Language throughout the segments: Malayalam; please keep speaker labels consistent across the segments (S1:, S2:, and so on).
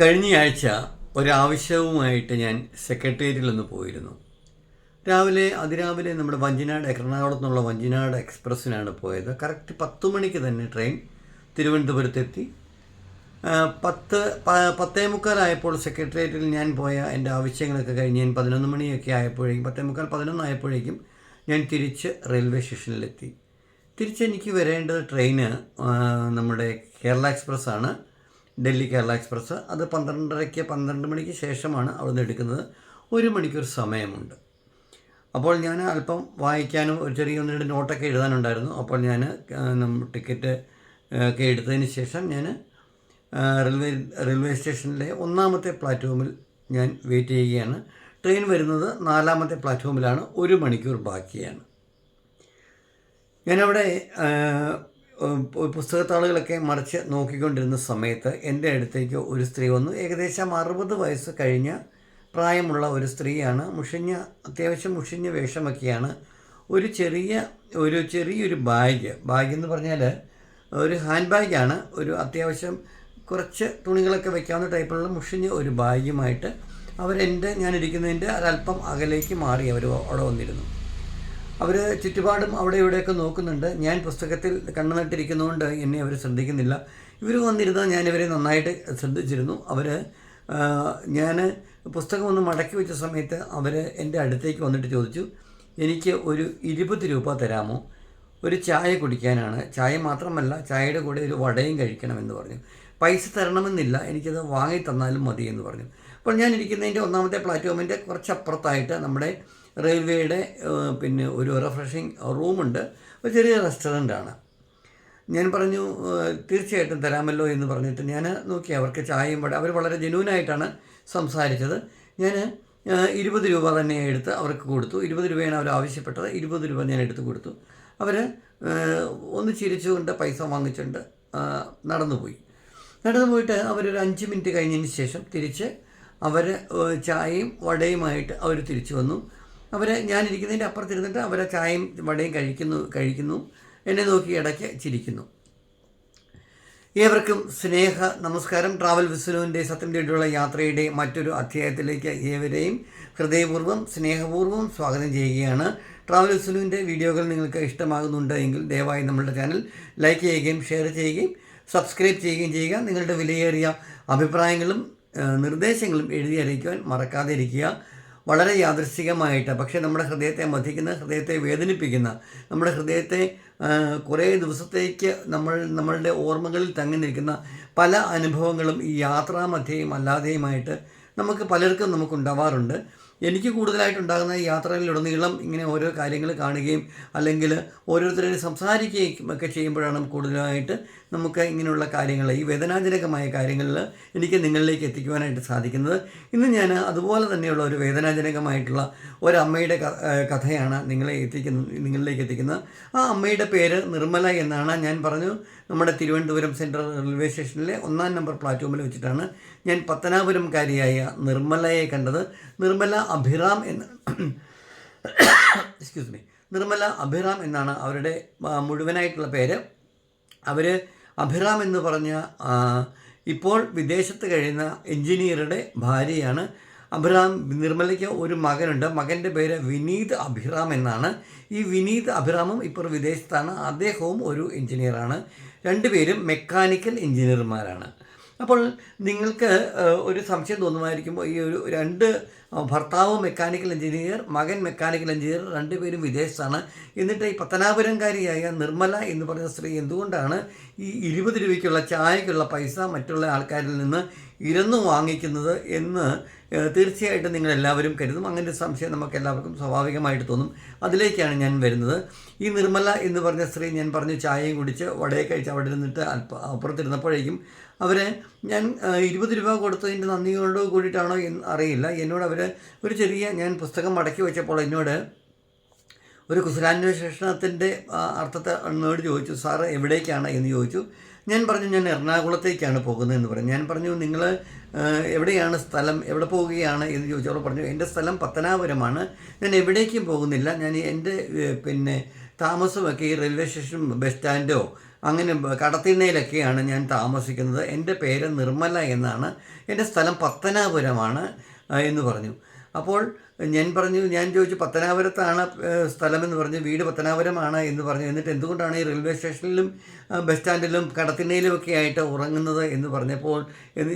S1: കഴിഞ്ഞയാഴ്ച ഒരാവശ്യവുമായിട്ട് ഞാൻ സെക്രട്ടേറിയറ്റിൽ ഒന്ന് പോയിരുന്നു. രാവിലെ അതിരാവിലെ നമ്മുടെ വഞ്ചിനാട് എറണാകുളത്ത് നിന്നുള്ള വഞ്ചിനാട് എക്സ്പ്രസ്സിനാണ് പോയത്. കറക്റ്റ് പത്ത് മണിക്ക് തന്നെ ട്രെയിൻ തിരുവനന്തപുരത്തെത്തി. പത്ത് പത്തേ മുക്കാലായപ്പോൾ സെക്രട്ടേറിയറ്റിൽ ഞാൻ പോയ എന്റെ ആവശ്യങ്ങളൊക്കെ കഴിഞ്ഞ് ഞാൻ പതിനൊന്ന് മണിയൊക്കെ ആയപ്പോഴേക്കും പത്തേ മുക്കാൽ പതിനൊന്നായപ്പോഴേക്കും ഞാൻ തിരിച്ച് റെയിൽവേ സ്റ്റേഷനിലെത്തി. തിരിച്ച് എനിക്ക് വരേണ്ടത് ട്രെയിന് നമ്മുടെ കേരള എക്സ്പ്രസ് ആണ് ഡൽഹി കേരള എക്സ്പ്രസ്. അത് പന്ത്രണ്ടരയ്ക്ക് പന്ത്രണ്ട് മണിക്ക് ശേഷമാണ് അവിടുന്ന് എടുക്കുന്നത്. ഒരു മണിക്കൂർ സമയമുണ്ട്. അപ്പോൾ ഞാൻ അല്പം വായിക്കാനും ഒരു ചെറിയ ഒന്ന് രണ്ട് നോട്ടൊക്കെ എഴുതാനുണ്ടായിരുന്നു. അപ്പോൾ ഞാൻ ടിക്കറ്റ് ഒക്കെ എടുത്തതിന് ശേഷം ഞാൻ റെയിൽവേ റെയിൽവേ സ്റ്റേഷനിലെ ഒന്നാമത്തെ പ്ലാറ്റ്ഫോമിൽ ഞാൻ വെയിറ്റ് ചെയ്യുകയാണ്. ട്രെയിൻ വരുന്നത് നാലാമത്തെ പ്ലാറ്റ്ഫോമിലാണ്. ഒരു മണിക്കൂർ ബാക്കിയാണ്. ഞാനവിടെ പുസ്തകത്താളുകളൊക്കെ മറിച്ച് നോക്കിക്കൊണ്ടിരുന്ന സമയത്ത് എന്റെ അടുത്തേക്ക് ഒരു സ്ത്രീ വന്നു. ഏകദേശം അറുപത് വയസ്സ് കഴിഞ്ഞ പ്രായമുള്ള ഒരു സ്ത്രീയാണ്. മുഷിഞ്ഞ അത്യാവശ്യം മുഷിഞ്ഞ വേഷമൊക്കെയാണ്. ഒരു ചെറിയ ഒരു ചെറിയൊരു ബാഗ് ബാഗ് എന്ന് പറഞ്ഞാൽ ഒരു ഹാൻഡ് ബാഗാണ്. ഒരു അത്യാവശ്യം കുറച്ച് തുണികളൊക്കെ വെക്കാവുന്ന ടൈപ്പിലുള്ള മുഷിഞ്ഞ ഒരു ബാഗുമായിട്ട് അവരെന്റെ ഞാനിരിക്കുന്നതിന്റെ ഒരല്പം അകലേക്ക് മാറി അവർ അവിടെ വന്നിരുന്നു. അവർ ചുറ്റുപാടും അവിടെ ഇവിടെയൊക്കെ നോക്കുന്നുണ്ട്. ഞാൻ പുസ്തകത്തിൽ കണ്ണു നട്ടിരിക്കുന്നതുകൊണ്ട് എന്നെ അവർ ശ്രദ്ധിക്കുന്നില്ല. ഇവർ വന്നിരുന്നാൽ ഞാനിവരെ നന്നായിട്ട് ശ്രദ്ധിച്ചിരുന്നു. അവർ ഞാൻ പുസ്തകം ഒന്ന് മടക്കി വെച്ച സമയത്ത് അവർ എന്റെ അടുത്തേക്ക് വന്നിട്ട് ചോദിച്ചു എനിക്ക് ഒരു ഇരുപത് രൂപ തരാമോ? ഒരു ചായ കുടിക്കാനാണ്. ചായ മാത്രമല്ല ചായയുടെ കൂടെ ഒരു വടയും കഴിക്കണമെന്ന് പറഞ്ഞു. പൈസ തരണമെന്നില്ല എനിക്കത് വാങ്ങി തന്നാലും മതി എന്ന് പറഞ്ഞു. അപ്പോൾ ഞാൻ ഇരിക്കുന്നതിന്റെ ഒന്നാമത്തെ പ്ലാറ്റ്ഫോമിന്റെ കുറച്ചപ്പുറത്തായിട്ട് നമ്മുടെ റെയിൽവേയുടെ പിന്നെ ഒരു റിഫ്രഷിങ് റൂമുണ്ട്. ഒരു ചെറിയ റെസ്റ്റോറന്റാണ്. ഞാൻ പറഞ്ഞു തീർച്ചയായിട്ടും തരാമല്ലോ എന്ന് പറഞ്ഞിട്ട് ഞാൻ നോക്കി അവർക്ക് ചായയും വട അവർ വളരെ ജെന്യൂനായിട്ടാണ് സംസാരിച്ചത്. ഞാൻ ഇരുപത് രൂപ തന്നെ എടുത്ത് അവർക്ക് കൊടുത്തു. ഇരുപത് രൂപയാണ് അവർ ആവശ്യപ്പെട്ടത്. ഇരുപത് രൂപ ഞാൻ എടുത്ത് കൊടുത്തു. അവർ ഒന്ന് ചിരിച്ചുകൊണ്ട് പൈസ വാങ്ങിച്ചുകൊണ്ട് നടന്നുപോയി. നടന്നു പോയിട്ട് അവരൊരു അഞ്ച് മിനിറ്റ് കഴിഞ്ഞതിന് ശേഷം തിരിച്ച് അവർ ചായയും വടയുമായിട്ട് അവർ തിരിച്ചു വന്നു. അവർ ഞാനിരിക്കുന്നതിന്റെ അപ്പുറത്തിരുന്നിട്ട് അവരെ ചായയും വടയും കഴിക്കുന്നു കഴിക്കുന്നു. എന്നെ നോക്കി ഇടയ്ക്ക് ചിരിക്കുന്നു. ഏവർക്കും സ്നേഹ നമസ്കാരം. ട്രാവൽ വിസ്ലുവിന്റെ സത്യം തേടിയുള്ള യാത്രയുടെ മറ്റൊരു അധ്യായത്തിലേക്ക് ഏവരെയും ഹൃദയപൂർവം സ്നേഹപൂർവം സ്വാഗതം ചെയ്യുകയാണ്. ട്രാവൽ വിസ്ലുവിന്റെ വീഡിയോകൾ നിങ്ങൾക്ക് ഇഷ്ടമാകുന്നുണ്ട് എങ്കിൽ ദയവായി നമ്മളുടെ ചാനൽ ലൈക്ക് ചെയ്യുകയും ഷെയർ ചെയ്യുകയും സബ്സ്ക്രൈബ് ചെയ്യുകയും ചെയ്യുക. നിങ്ങളുടെ വിലയേറിയ അഭിപ്രായങ്ങളും നിർദ്ദേശങ്ങളും എഴുതി അറിയിക്കുവാൻ മറക്കാതെ ഇരിക്കുക. വളരെ യാദൃശ്ചികമായിട്ട് പക്ഷേ നമ്മുടെ ഹൃദയത്തെ മധിക്കുന്ന ഹൃദയത്തെ വേദനിപ്പിക്കുന്ന നമ്മുടെ ഹൃദയത്തെ കുറേ ദിവസത്തേക്ക് നമ്മൾ നമ്മളുടെ ഓർമ്മകളിൽ തങ്ങി നിൽക്കുന്ന പല അനുഭവങ്ങളും ഈ യാത്രാമധ്യയും അല്ലാതെയുമായിട്ട് നമുക്ക് പലർക്കും നമുക്കുണ്ടാവാറുണ്ട്. എനിക്ക് കൂടുതലായിട്ട് ഉണ്ടാകുന്ന യാത്രകളിലുടനീളം ഇങ്ങനെ ഓരോ കാര്യങ്ങൾ കാണുകയും അല്ലെങ്കിൽ ഓരോരുത്തരും സംസാരിക്കുകയും ഒക്കെ ചെയ്യുമ്പോഴാണ് കൂടുതലായിട്ട് നമുക്ക് ഇങ്ങനെയുള്ള കാര്യങ്ങൾ ഈ വേദനാജനകമായ കാര്യങ്ങളിൽ എനിക്ക് നിങ്ങളിലേക്ക് എത്തിക്കുവാനായിട്ട് സാധിക്കുന്നത്. ഇന്ന് ഞാൻ അതുപോലെ തന്നെയുള്ള ഒരു വേദനാജനകമായിട്ടുള്ള ഒരമ്മയുടെ അമ്മയുടെ കഥയാണ് നിങ്ങളെ എത്തിക്കുന്ന നിങ്ങളിലേക്ക് എത്തിക്കുന്നത്. ആ അമ്മയുടെ പേര് നിർമ്മല എന്നാണ് ഞാൻ പറഞ്ഞു. നമ്മുടെ തിരുവനന്തപുരം സെൻട്രൽ റെയിൽവേ സ്റ്റേഷനിലെ ഒന്നാം നമ്പർ പ്ലാറ്റ്ഫോമിൽ വെച്ചിട്ടാണ് ഞാൻ പത്തനാപുരംകാരിയായ നിർമ്മലയെ കണ്ടത്. നിർമ്മല അഭിറാം എന്ന് എക്സ്ക്യൂസ് മീ നിർമ്മല അഭിറാം എന്നാണ് അവരുടെ മുഴുവനായിട്ടുള്ള പേര്. അവർ അഭിറാം എന്ന് പറഞ്ഞ ഇപ്പോൾ വിദേശത്ത് കഴിയുന്ന എഞ്ചിനീയറുടെ ഭാര്യയാണ്. അഭിറാം നിർമ്മലയ്ക്ക് ഒരു മകനുണ്ട്. മകന്റെ പേര് വിനീത് അഭിറാം എന്നാണ്. ഈ വിനീത് അഭിറാമും ഇപ്പോൾ വിദേശത്താണ്. അദ്ദേഹവും ഒരു എഞ്ചിനീയറാണ്. രണ്ടുപേരും മെക്കാനിക്കൽ എഞ്ചിനീയർമാരാണ്. അപ്പോൾ നിങ്ങൾക്ക് ഒരു സംശയം തോന്നുമായിരിക്കുമ്പോൾ ഈ ഒരു രണ്ട് ഭർത്താവ് മെക്കാനിക്കൽ എഞ്ചിനീയർ മകൻ മെക്കാനിക്കൽ എഞ്ചിനീയർ രണ്ടുപേരും വിദേശത്താണ്. എന്നിട്ട് ഈ പത്തനാപുരംകാരിയായ നിർമ്മല എന്ന് പറയുന്ന സ്ത്രീ എന്തുകൊണ്ടാണ് ഈ ഇരുപത് രൂപയ്ക്കുള്ള ചായക്കുള്ള പൈസ മറ്റുള്ള ആൾക്കാരിൽ നിന്ന് ഇരന്നു വാങ്ങിക്കുന്നത് എന്ന് തീർച്ചയായിട്ടും നിങ്ങളെല്ലാവരും കരുതും. അങ്ങനെ ഒരു സംശയം നമുക്ക് എല്ലാവർക്കും സ്വാഭാവികമായിട്ട് തോന്നും. അതിലേക്കാണ് ഞാൻ വരുന്നത്. ഈ നിർമ്മല എന്ന് പറഞ്ഞ സ്ത്രീ ഞാൻ പറഞ്ഞു ചായയും കുടിച്ച് വടയെ കഴിച്ച് അവിടെ ഇരുന്നിട്ട് അല്പ അപ്പുറത്തിരുന്നപ്പോഴേക്കും അവർ ഞാൻ ഇരുപത് രൂപ കൊടുത്തതിന്റെ നന്ദിയോട് കൂടിയിട്ടാണോ എന്ന് അറിയില്ല. എന്നോട് അവർ ഒരു ചെറിയ ഞാൻ പുസ്തകം മടക്കി വെച്ചപ്പോൾ എന്നോട് ഒരു കുശലാന്വേഷണത്തിന്റെ അർത്ഥത്തെ എന്നോട് ചോദിച്ചു സാറ് എവിടേക്കാണ്? എന്ന് ചോദിച്ചു. ഞാൻ പറഞ്ഞു ഞാൻ എറണാകുളത്തേക്കാണ് പോകുന്നത് എന്ന് പറഞ്ഞു. ഞാൻ പറഞ്ഞു നിങ്ങൾ എവിടെയാണ് സ്ഥലം? എവിടെ പോവുകയാണ് എന്ന് ചോദിച്ചപ്പോൾ പറഞ്ഞു എന്റെ സ്ഥലം പത്തനാപുരമാണ്. ഞാൻ എവിടേക്കും പോകുന്നില്ല. ഞാൻ എന്റെ പിന്നെ താമസമൊക്കെ ഈ റെയിൽവേ സ്റ്റേഷൻ ബസ് സ്റ്റാൻഡോ അങ്ങനെ കടത്തിണ്ണയിലൊക്കെയാണ് ഞാൻ താമസിക്കുന്നത്. എന്റെ പേര് നിർമ്മല എന്നാണ്. എന്റെ സ്ഥലം പത്തനാപുരമാണ് എന്ന് പറഞ്ഞു. അപ്പോൾ ഞാൻ പറഞ്ഞു ഞാൻ ചോദിച്ചു പത്തനാപുരത്താണ് സ്ഥലമെന്ന് പറഞ്ഞു വീട് പത്തനാപുരമാണ് എന്ന് പറഞ്ഞു. എന്നിട്ട് എന്തുകൊണ്ടാണ് ഈ റെയിൽവേ സ്റ്റേഷനിലും ബസ് സ്റ്റാൻഡിലും കടത്തിണ്ണയിലും ഒക്കെ ആയിട്ട് ഉറങ്ങുന്നത് എന്ന് പറഞ്ഞപ്പോൾ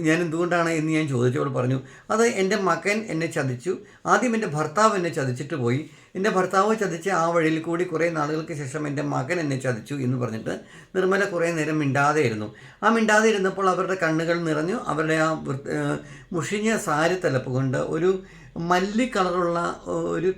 S1: ഞാൻ എന്തുകൊണ്ടാണ് എന്ന് ഞാൻ ചോദിച്ചപ്പോൾ പറഞ്ഞു അത് എന്റെ മകൻ എന്നെ ചതിച്ചു. ആദ്യം എന്റെ ഭർത്താവ് എന്നെ ചതിച്ചിട്ട് പോയി. എന്റെ ഭർത്താവ് ചതിച്ച് ആ വഴിയിൽ കൂടി കുറേ നാളുകൾക്ക് ശേഷം എന്റെ മകൻ എന്നെ ചതിച്ചു എന്ന് പറഞ്ഞിട്ട് നിർമ്മല കുറേ നേരം മിണ്ടാതെ ഇരുന്നു ആ മിണ്ടാതെ ഇരുന്നപ്പോൾ അവരുടെ കണ്ണുകൾ നിറഞ്ഞു. അവരുടെ ആ മുഷിഞ്ഞ സാരി തലപ്പ് കൊണ്ട് ഒരു മല്ലി കളറുള്ള ഒരു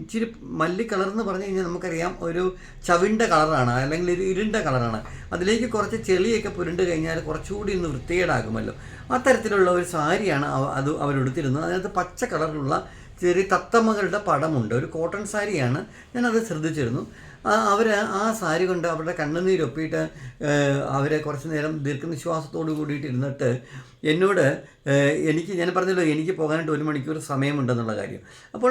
S1: ഇച്ചിരി മല്ലി കളർ എന്ന് പറഞ്ഞു കഴിഞ്ഞാൽ നമുക്കറിയാം ഒരു ചവിണ്ട കളറാണ് അല്ലെങ്കിൽ ഒരു ഇരുണ്ട കളറാണ്. അതിലേക്ക് കുറച്ച് ചെളിയൊക്കെ പുരണ്ട് കഴിഞ്ഞാൽ കുറച്ചുകൂടി ഒന്ന് വൃത്തികേടാകുമല്ലോ. അത്തരത്തിലുള്ള ഒരു സാരിയാണ് അത് അവരെടുത്തിരുന്നത്. അതിനകത്ത് പച്ച കളറിലുള്ള ചെറിയ തത്തമ്മകളുടെ പടമുണ്ട്. ഒരു കോട്ടൺ സാരിയാണ് ഞാനത് ശ്രദ്ധിച്ചിരുന്നു. അവർ ആ സാരി കൊണ്ട് അവരുടെ കണ്ണുനീരൊപ്പിയിട്ട് അവരെ കുറച്ച് നേരം ദീർഘനിശ്വാസത്തോടു കൂടിയിട്ട് ഇരുന്നിട്ട് എന്നോട് എനിക്ക് ഞാൻ പറഞ്ഞല്ലോ എനിക്ക് പോകാനായിട്ട് ഒരു മണിക്കൂർ സമയമുണ്ടെന്നുള്ള കാര്യം. അപ്പോൾ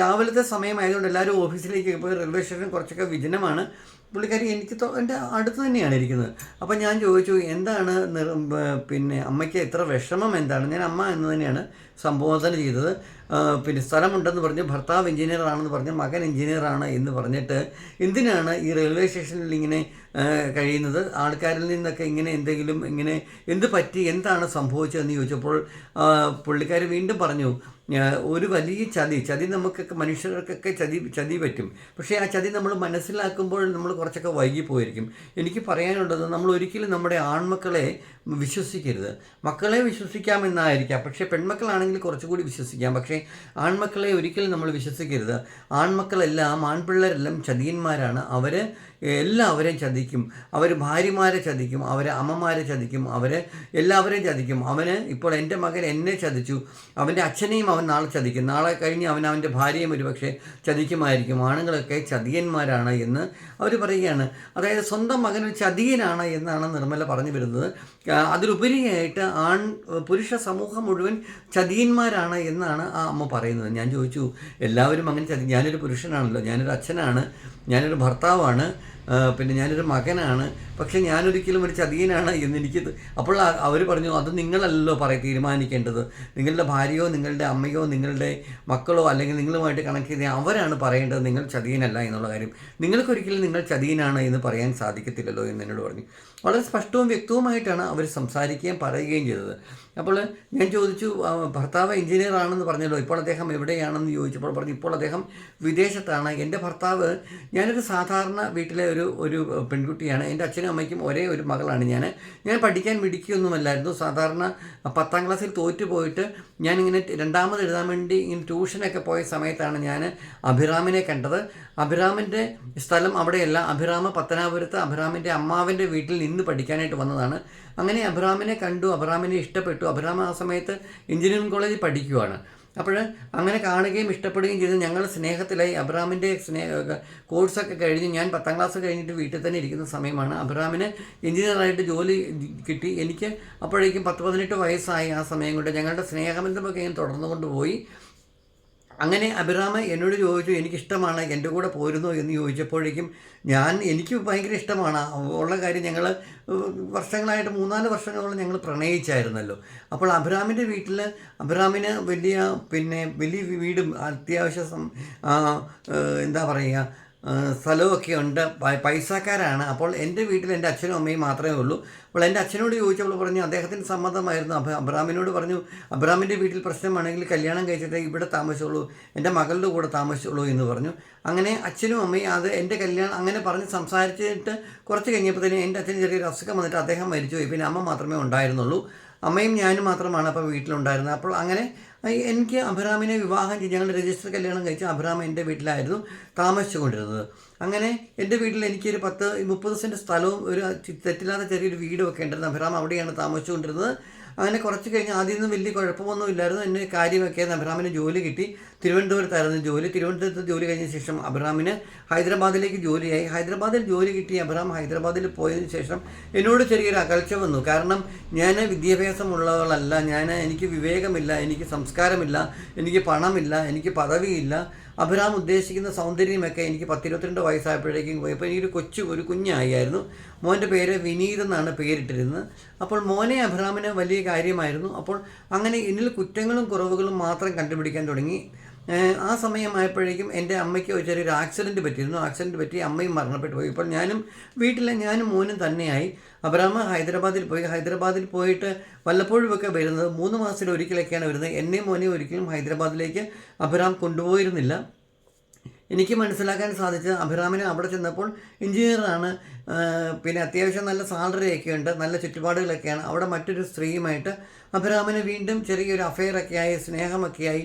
S1: രാവിലത്തെ സമയമായതുകൊണ്ട് എല്ലാവരും ഓഫീസിലേക്ക് പോയി റെയിൽവേ സ്റ്റേഷൻ കുറച്ചൊക്കെ വിജനമാണ് പുള്ളിക്കാരി എനിക്ക് എന്റെ അടുത്ത് തന്നെയാണ് ഇരിക്കുന്നത്. അപ്പം ഞാൻ ചോദിച്ചു എന്താണ് പിന്നെ അമ്മയ്ക്ക് എത്ര വിഷമം എന്താണ്? ഞാൻ അമ്മ എന്ന് തന്നെയാണ്. സംബോധന ചെയ്തത്. പിന്നെ സ്ഥലമുണ്ടെന്ന് പറഞ്ഞ് ഭർത്താവ് എഞ്ചിനീയറാണെന്ന് പറഞ്ഞ് മകൻ എഞ്ചിനീയറാണ് എന്ന് പറഞ്ഞിട്ട് എന്തിനാണ് ഈ റെയിൽവേ സ്റ്റേഷനിൽ ഇങ്ങനെ കഴിയുന്നത്? ആൾക്കാരിൽ നിന്നൊക്കെ ഇങ്ങനെ എന്തെങ്കിലും ഇങ്ങനെ എന്ത് പറ്റി? എന്താണ് സംഭവിച്ചതെന്ന് ചോദിച്ചപ്പോൾ പുള്ളിക്കാർ വീണ്ടും പറഞ്ഞു ഒരു വലിയ ചതി ചതി നമുക്കൊക്കെ മനുഷ്യർക്കൊക്കെ ചതി ചതി പറ്റും. പക്ഷേ ആ ചതി നമ്മൾ മനസ്സിലാക്കുമ്പോൾ നമ്മൾ കുറച്ചൊക്കെ വൈകിപ്പോയിരിക്കും. എനിക്ക് പറയാനുള്ളത് നമ്മൾ ഒരിക്കലും നമ്മുടെ ആൺമക്കളെ വിശ്വസിക്കരുത്. മക്കളെ വിശ്വസിക്കാമെന്നായിരിക്കാം. പക്ഷേ പെൺമക്കളാണെങ്കിൽ കുറച്ചുകൂടി വിശ്വസിക്കാം. പക്ഷേ ആൺമക്കളെ ഒരിക്കലും നമ്മൾ വിശ്വസിക്കരുത്. ആൺമക്കളെല്ലാം ആൺപിള്ളേരെല്ലാം ചതിയന്മാരാണ്. അവർ എല്ലാവരെയും ചതിക്കും. അവർ ഭാര്യമാരെ ചതിക്കും. അവർ അമ്മമാരെ ചതിക്കും. അവർ എല്ലാവരെയും ചതിക്കും. അവന് ഇപ്പോൾ എന്റെ മകൻ എന്നെ ചതിച്ചു. അവന്റെ അച്ഛനെയും അവൻ നാളെ ചതിക്കും. നാളെ കഴിഞ്ഞ് അവൻ അവന്റെ ഭാര്യയും ഒരുപക്ഷെ ചതിക്കുമായിരിക്കും. ആണുങ്ങളൊക്കെ ചതിയന്മാരാണ് എന്ന് അവർ പറയുകയാണ്. അതായത് സ്വന്തം മകൻ ഒരു ചതിയനാണ് എന്നാണ് നിർമ്മല പറഞ്ഞു വരുന്നത്. അതിലുപരിയായിട്ട് ആൺ പുരുഷ സമൂഹം മുഴുവൻ ചതിയന്മാരാണ് എന്നാണ് ആ അമ്മ പറയുന്നത്. ഞാൻ ചോദിച്ചു എല്ലാവരും അങ്ങനെ ചതി ഞാനൊരു പുരുഷനാണല്ലോ ഞാനൊരു അച്ഛനാണ് ഞാനൊരു ഭർത്താവാണ് പിന്നെ ഞാനൊരു മകനാണ്. പക്ഷെ ഞാനൊരിക്കലും ഒരു ചതിയനാണ് എന്ന് എനിക്ക് അപ്പോൾ അവർ പറഞ്ഞു അത് നിങ്ങളല്ലോ പറയ തീരുമാനിക്കേണ്ടത്. നിങ്ങളുടെ ഭാര്യയോ നിങ്ങളുടെ അമ്മയോ നിങ്ങളുടെ മക്കളോ അല്ലെങ്കിൽ നിങ്ങളുമായിട്ട് കണക്ട് ചെയ്ത അവരാണ് പറയേണ്ടത് നിങ്ങൾ ചതിയനല്ല എന്നുള്ള കാര്യം. നിങ്ങൾക്കൊരിക്കലും നിങ്ങൾ ചതിയനാണ് എന്ന് പറയാൻ സാധിക്കത്തില്ലല്ലോ എന്ന് എന്നോട് പറഞ്ഞു. വളരെ സ്പഷ്ടവും വ്യക്തവുമായിട്ടാണ് അവർ സംസാരിക്കുകയും പറയുകയും ചെയ്തത്. അപ്പോൾ ഞാൻ ചോദിച്ചു ഭർത്താവ് എഞ്ചിനീയർ ആണെന്ന് പറഞ്ഞല്ലോ ഇപ്പോൾ അദ്ദേഹം എവിടെയാണെന്ന് ചോദിച്ചപ്പോൾ പറഞ്ഞു ഇപ്പോൾ അദ്ദേഹം വിദേശത്താണ്. എന്റെ ഭർത്താവ് ഞാനൊരു സാധാരണ വീട്ടിലെ ഒരു ഒരു പെൺകുട്ടിയാണ്. എന്റെ അച്ഛനും അമ്മയ്ക്കും ഒരേ ഒരു മകളാണ് ഞാൻ. ഞാൻ പഠിക്കാൻ മിടിക്കുകയൊന്നുമല്ലായിരുന്നു സാധാരണ പത്താം ക്ലാസ്സിൽ തോറ്റു പോയിട്ട് ഞാനിങ്ങനെ രണ്ടാമത് എഴുതാൻ വേണ്ടി ഇങ്ങനെ ട്യൂഷനൊക്കെ പോയ സമയത്താണ് ഞാൻ അഭിറാമിനെ കണ്ടത്. അഭിറാമിന്റെ സ്ഥലം അവിടെയല്ല. അഭിറാമ പത്തനാപുരത്ത് അഭിറാമിന്റെ അമ്മാവിന്റെ വീട്ടിൽ നിന്ന് പഠിക്കാനായിട്ട് വന്നതാണ്. അങ്ങനെ അഭിറാമിനെ കണ്ടു. അഭിറാമിനെ ഇഷ്ടപ്പെട്ടു. അഭിറാം ആ സമയത്ത് എഞ്ചിനീയറിംഗ് കോളേജിൽ പഠിക്കുവാണ്. അപ്പോൾ അങ്ങനെ കാണുകയും ഇഷ്ടപ്പെടുകയും ചെയ്തു. ഞങ്ങൾ സ്നേഹത്തിലായി അബ്രാമിന്റെ സ്നേഹ കോഴ്സൊക്കെ കഴിഞ്ഞ് ഞാൻ പത്താം ക്ലാസ് കഴിഞ്ഞിട്ട് വീട്ടിൽ തന്നെ ഇരിക്കുന്ന സമയമാണ്. അബ്രാമിന് എഞ്ചിനീയറായിട്ട് ജോലി കിട്ടി. എനിക്ക് അപ്പോഴേക്കും പത്ത് പതിനെട്ട് വയസ്സായി ആ സമയം കൊണ്ട് ഞങ്ങളുടെ സ്നേഹബന്ധമൊക്കെ ഞാൻ തുടർന്നു കൊണ്ടുപോയി അങ്ങനെ അഭിറാമ എന്നോട് ചോദിച്ചു എനിക്കിഷ്ടമാണ് എന്റെ കൂടെ പോരുന്നോ? എന്ന് ചോദിച്ചപ്പോഴേക്കും ഞാൻ എനിക്ക് ഭയങ്കര ഇഷ്ടമാണ്. ഉള്ള കാര്യം ഞങ്ങൾ വർഷങ്ങളായിട്ട് മൂന്നാൽ വർഷങ്ങളോളം ഞങ്ങൾ പ്രണയിച്ചായിരുന്നല്ലോ. അപ്പോൾ അഭിറാമിന്റെ വീട്ടിൽ അഭിറാമിന് വലിയ പിന്നെ വലിയ വീടും അത്യാവശ്യം എന്താ പറയുക സ്ഥലമൊക്കെ ഉണ്ട്. പൈസക്കാരാണ്. അപ്പോൾ എന്റെ വീട്ടിൽ എന്റെ അച്ഛനും അമ്മയും മാത്രമേ ഉള്ളൂ. അപ്പോൾ എന്റെ അച്ഛനോട് ചോദിച്ചപ്പോൾ പറഞ്ഞു അദ്ദേഹത്തിന് സമ്മതമായിരുന്നു. അഭ അബ്രാമിനോട് പറഞ്ഞു അബ്രാമിന്റെ വീട്ടിൽ പ്രശ്നമാണെങ്കിൽ കല്യാണം കഴിച്ചിട്ട് ഇവിടെ താമസിച്ചുള്ളൂ എന്റെ മകളുടെ കൂടെ താമസിച്ചുള്ളൂ എന്ന് പറഞ്ഞു. അങ്ങനെ അച്ഛനും അമ്മയും അത് എന്റെ കല്യാണം അങ്ങനെ പറഞ്ഞ് സംസാരിച്ചിട്ട് കുറച്ച് കഴിഞ്ഞപ്പോഴത്തേനും എന്റെ അച്ഛന് ചെറിയൊരു അസുഖം വന്നിട്ട് അദ്ദേഹം മരിച്ചുപോയി. പിന്നെ അമ്മ മാത്രമേ ഉണ്ടായിരുന്നുള്ളൂ. അമ്മയും ഞാനും മാത്രമാണ് അപ്പോൾ വീട്ടിലുണ്ടായിരുന്നത്. അപ്പോൾ അങ്ങനെ എനിക്ക് അബ്രാമിനെ വിവാഹം ചെയ്ത് ഞങ്ങൾ രജിസ്റ്റർ കല്യാണം കഴിച്ച് അബ്രഹാം എന്റെ വീട്ടിലായിരുന്നു താമസിച്ചുകൊണ്ടിരുന്നത്. അങ്ങനെ എന്റെ വീട്ടിൽ എനിക്കൊരു പത്ത് മുപ്പത് സെന്റ് സ്ഥലവും ഒരു തെറ്റില്ലാത്ത ചെറിയൊരു വീടും ഒക്കെ ഉണ്ടായിരുന്നു. അബ്രഹാം അവിടെയാണ് താമസിച്ചു കൊണ്ടിരുന്നത് അങ്ങനെ കുറച്ച് കഴിഞ്ഞ് ആദ്യമൊന്നും വലിയ കുഴപ്പമൊന്നും ഇല്ലായിരുന്നു എന്നെ കാര്യമൊക്കെ അബ്രാമിന് ജോലി കിട്ടി. തിരുവനന്തപുരത്തായിരുന്നു ജോലി. തിരുവനന്തപുരത്ത് ജോലി കഴിഞ്ഞ ശേഷം അബ്രാമിന് ഹൈദരാബാദിലേക്ക് ജോലിയായി. ഹൈദരാബാദിൽ ജോലി കിട്ടി അബ്രാം ഹൈദരാബാദിൽ പോയതിന് ശേഷം എന്നോട് ചെറിയൊരു അകൽച്ച വന്നു. കാരണം ഞാൻ വിദ്യാഭ്യാസമുള്ളവളല്ല. ഞാൻ എനിക്ക് വിവേകമില്ല. എനിക്ക് സംസ്കാരമില്ല. എനിക്ക് പണമില്ല. എനിക്ക് പദവിയില്ല. അബ്രഹാം ഉദ്ദേശിക്കുന്ന സൗന്ദര്യമൊക്കെ എനിക്ക് പത്തിരുപത്തിരണ്ട് വയസ്സായപ്പോഴേക്കും പോയപ്പോൾ എനിക്കൊരു കൊച്ചു ഒരു കുഞ്ഞായിരുന്നു മോന്റെ പേര് വിനീത് എന്നാണ് പേരിട്ടിരുന്നത്. അപ്പോൾ മോനെ അബ്രഹാമിന് വലിയ കാര്യമായിരുന്നു. അപ്പോൾ അങ്ങനെ എന്നിൽ കുറ്റങ്ങളും കുറവുകളും മാത്രം കണ്ടുപിടിക്കാൻ തുടങ്ങി. ആ സമയമായപ്പോഴേക്കും എന്റെ അമ്മയ്ക്ക് ഒരു ചെറിയൊരു ആക്സിഡന്റ് പറ്റിയിരുന്നു. ആക്സിഡന്റ് പറ്റി അമ്മയും മരണപ്പെട്ടു പോയി. ഇപ്പോൾ ഞാനും വീട്ടിലെ ഞാനും മോനും തന്നെയായി. അബ്രാമ ഹൈദരാബാദിൽ പോയി. ഹൈദരാബാദിൽ പോയിട്ട് വല്ലപ്പോഴുമൊക്കെ വരുന്നത് മൂന്ന് മാസത്തിൽ ഒരിക്കലൊക്കെയാണ് വരുന്നത്. എന്നെയും മോനെയും ഒരിക്കലും ഹൈദരാബാദിലേക്ക് അബ്രാം കൊണ്ടുപോയിരുന്നില്ല. എനിക്ക് മനസ്സിലാക്കാൻ സാധിച്ചത് അഭിറാമിന് അവിടെ ചെന്നപ്പോൾ എഞ്ചിനീയറാണ് പിന്നെ അത്യാവശ്യം നല്ല സാലറിയൊക്കെ ഉണ്ട് നല്ല ചുറ്റുപാടുകളൊക്കെയാണ്. അവിടെ മറ്റൊരു സ്ത്രീയുമായിട്ട് അഭിറാമിന് വീണ്ടും ചെറിയൊരു അഫെയറൊക്കെ ആയി സ്നേഹമൊക്കെയായി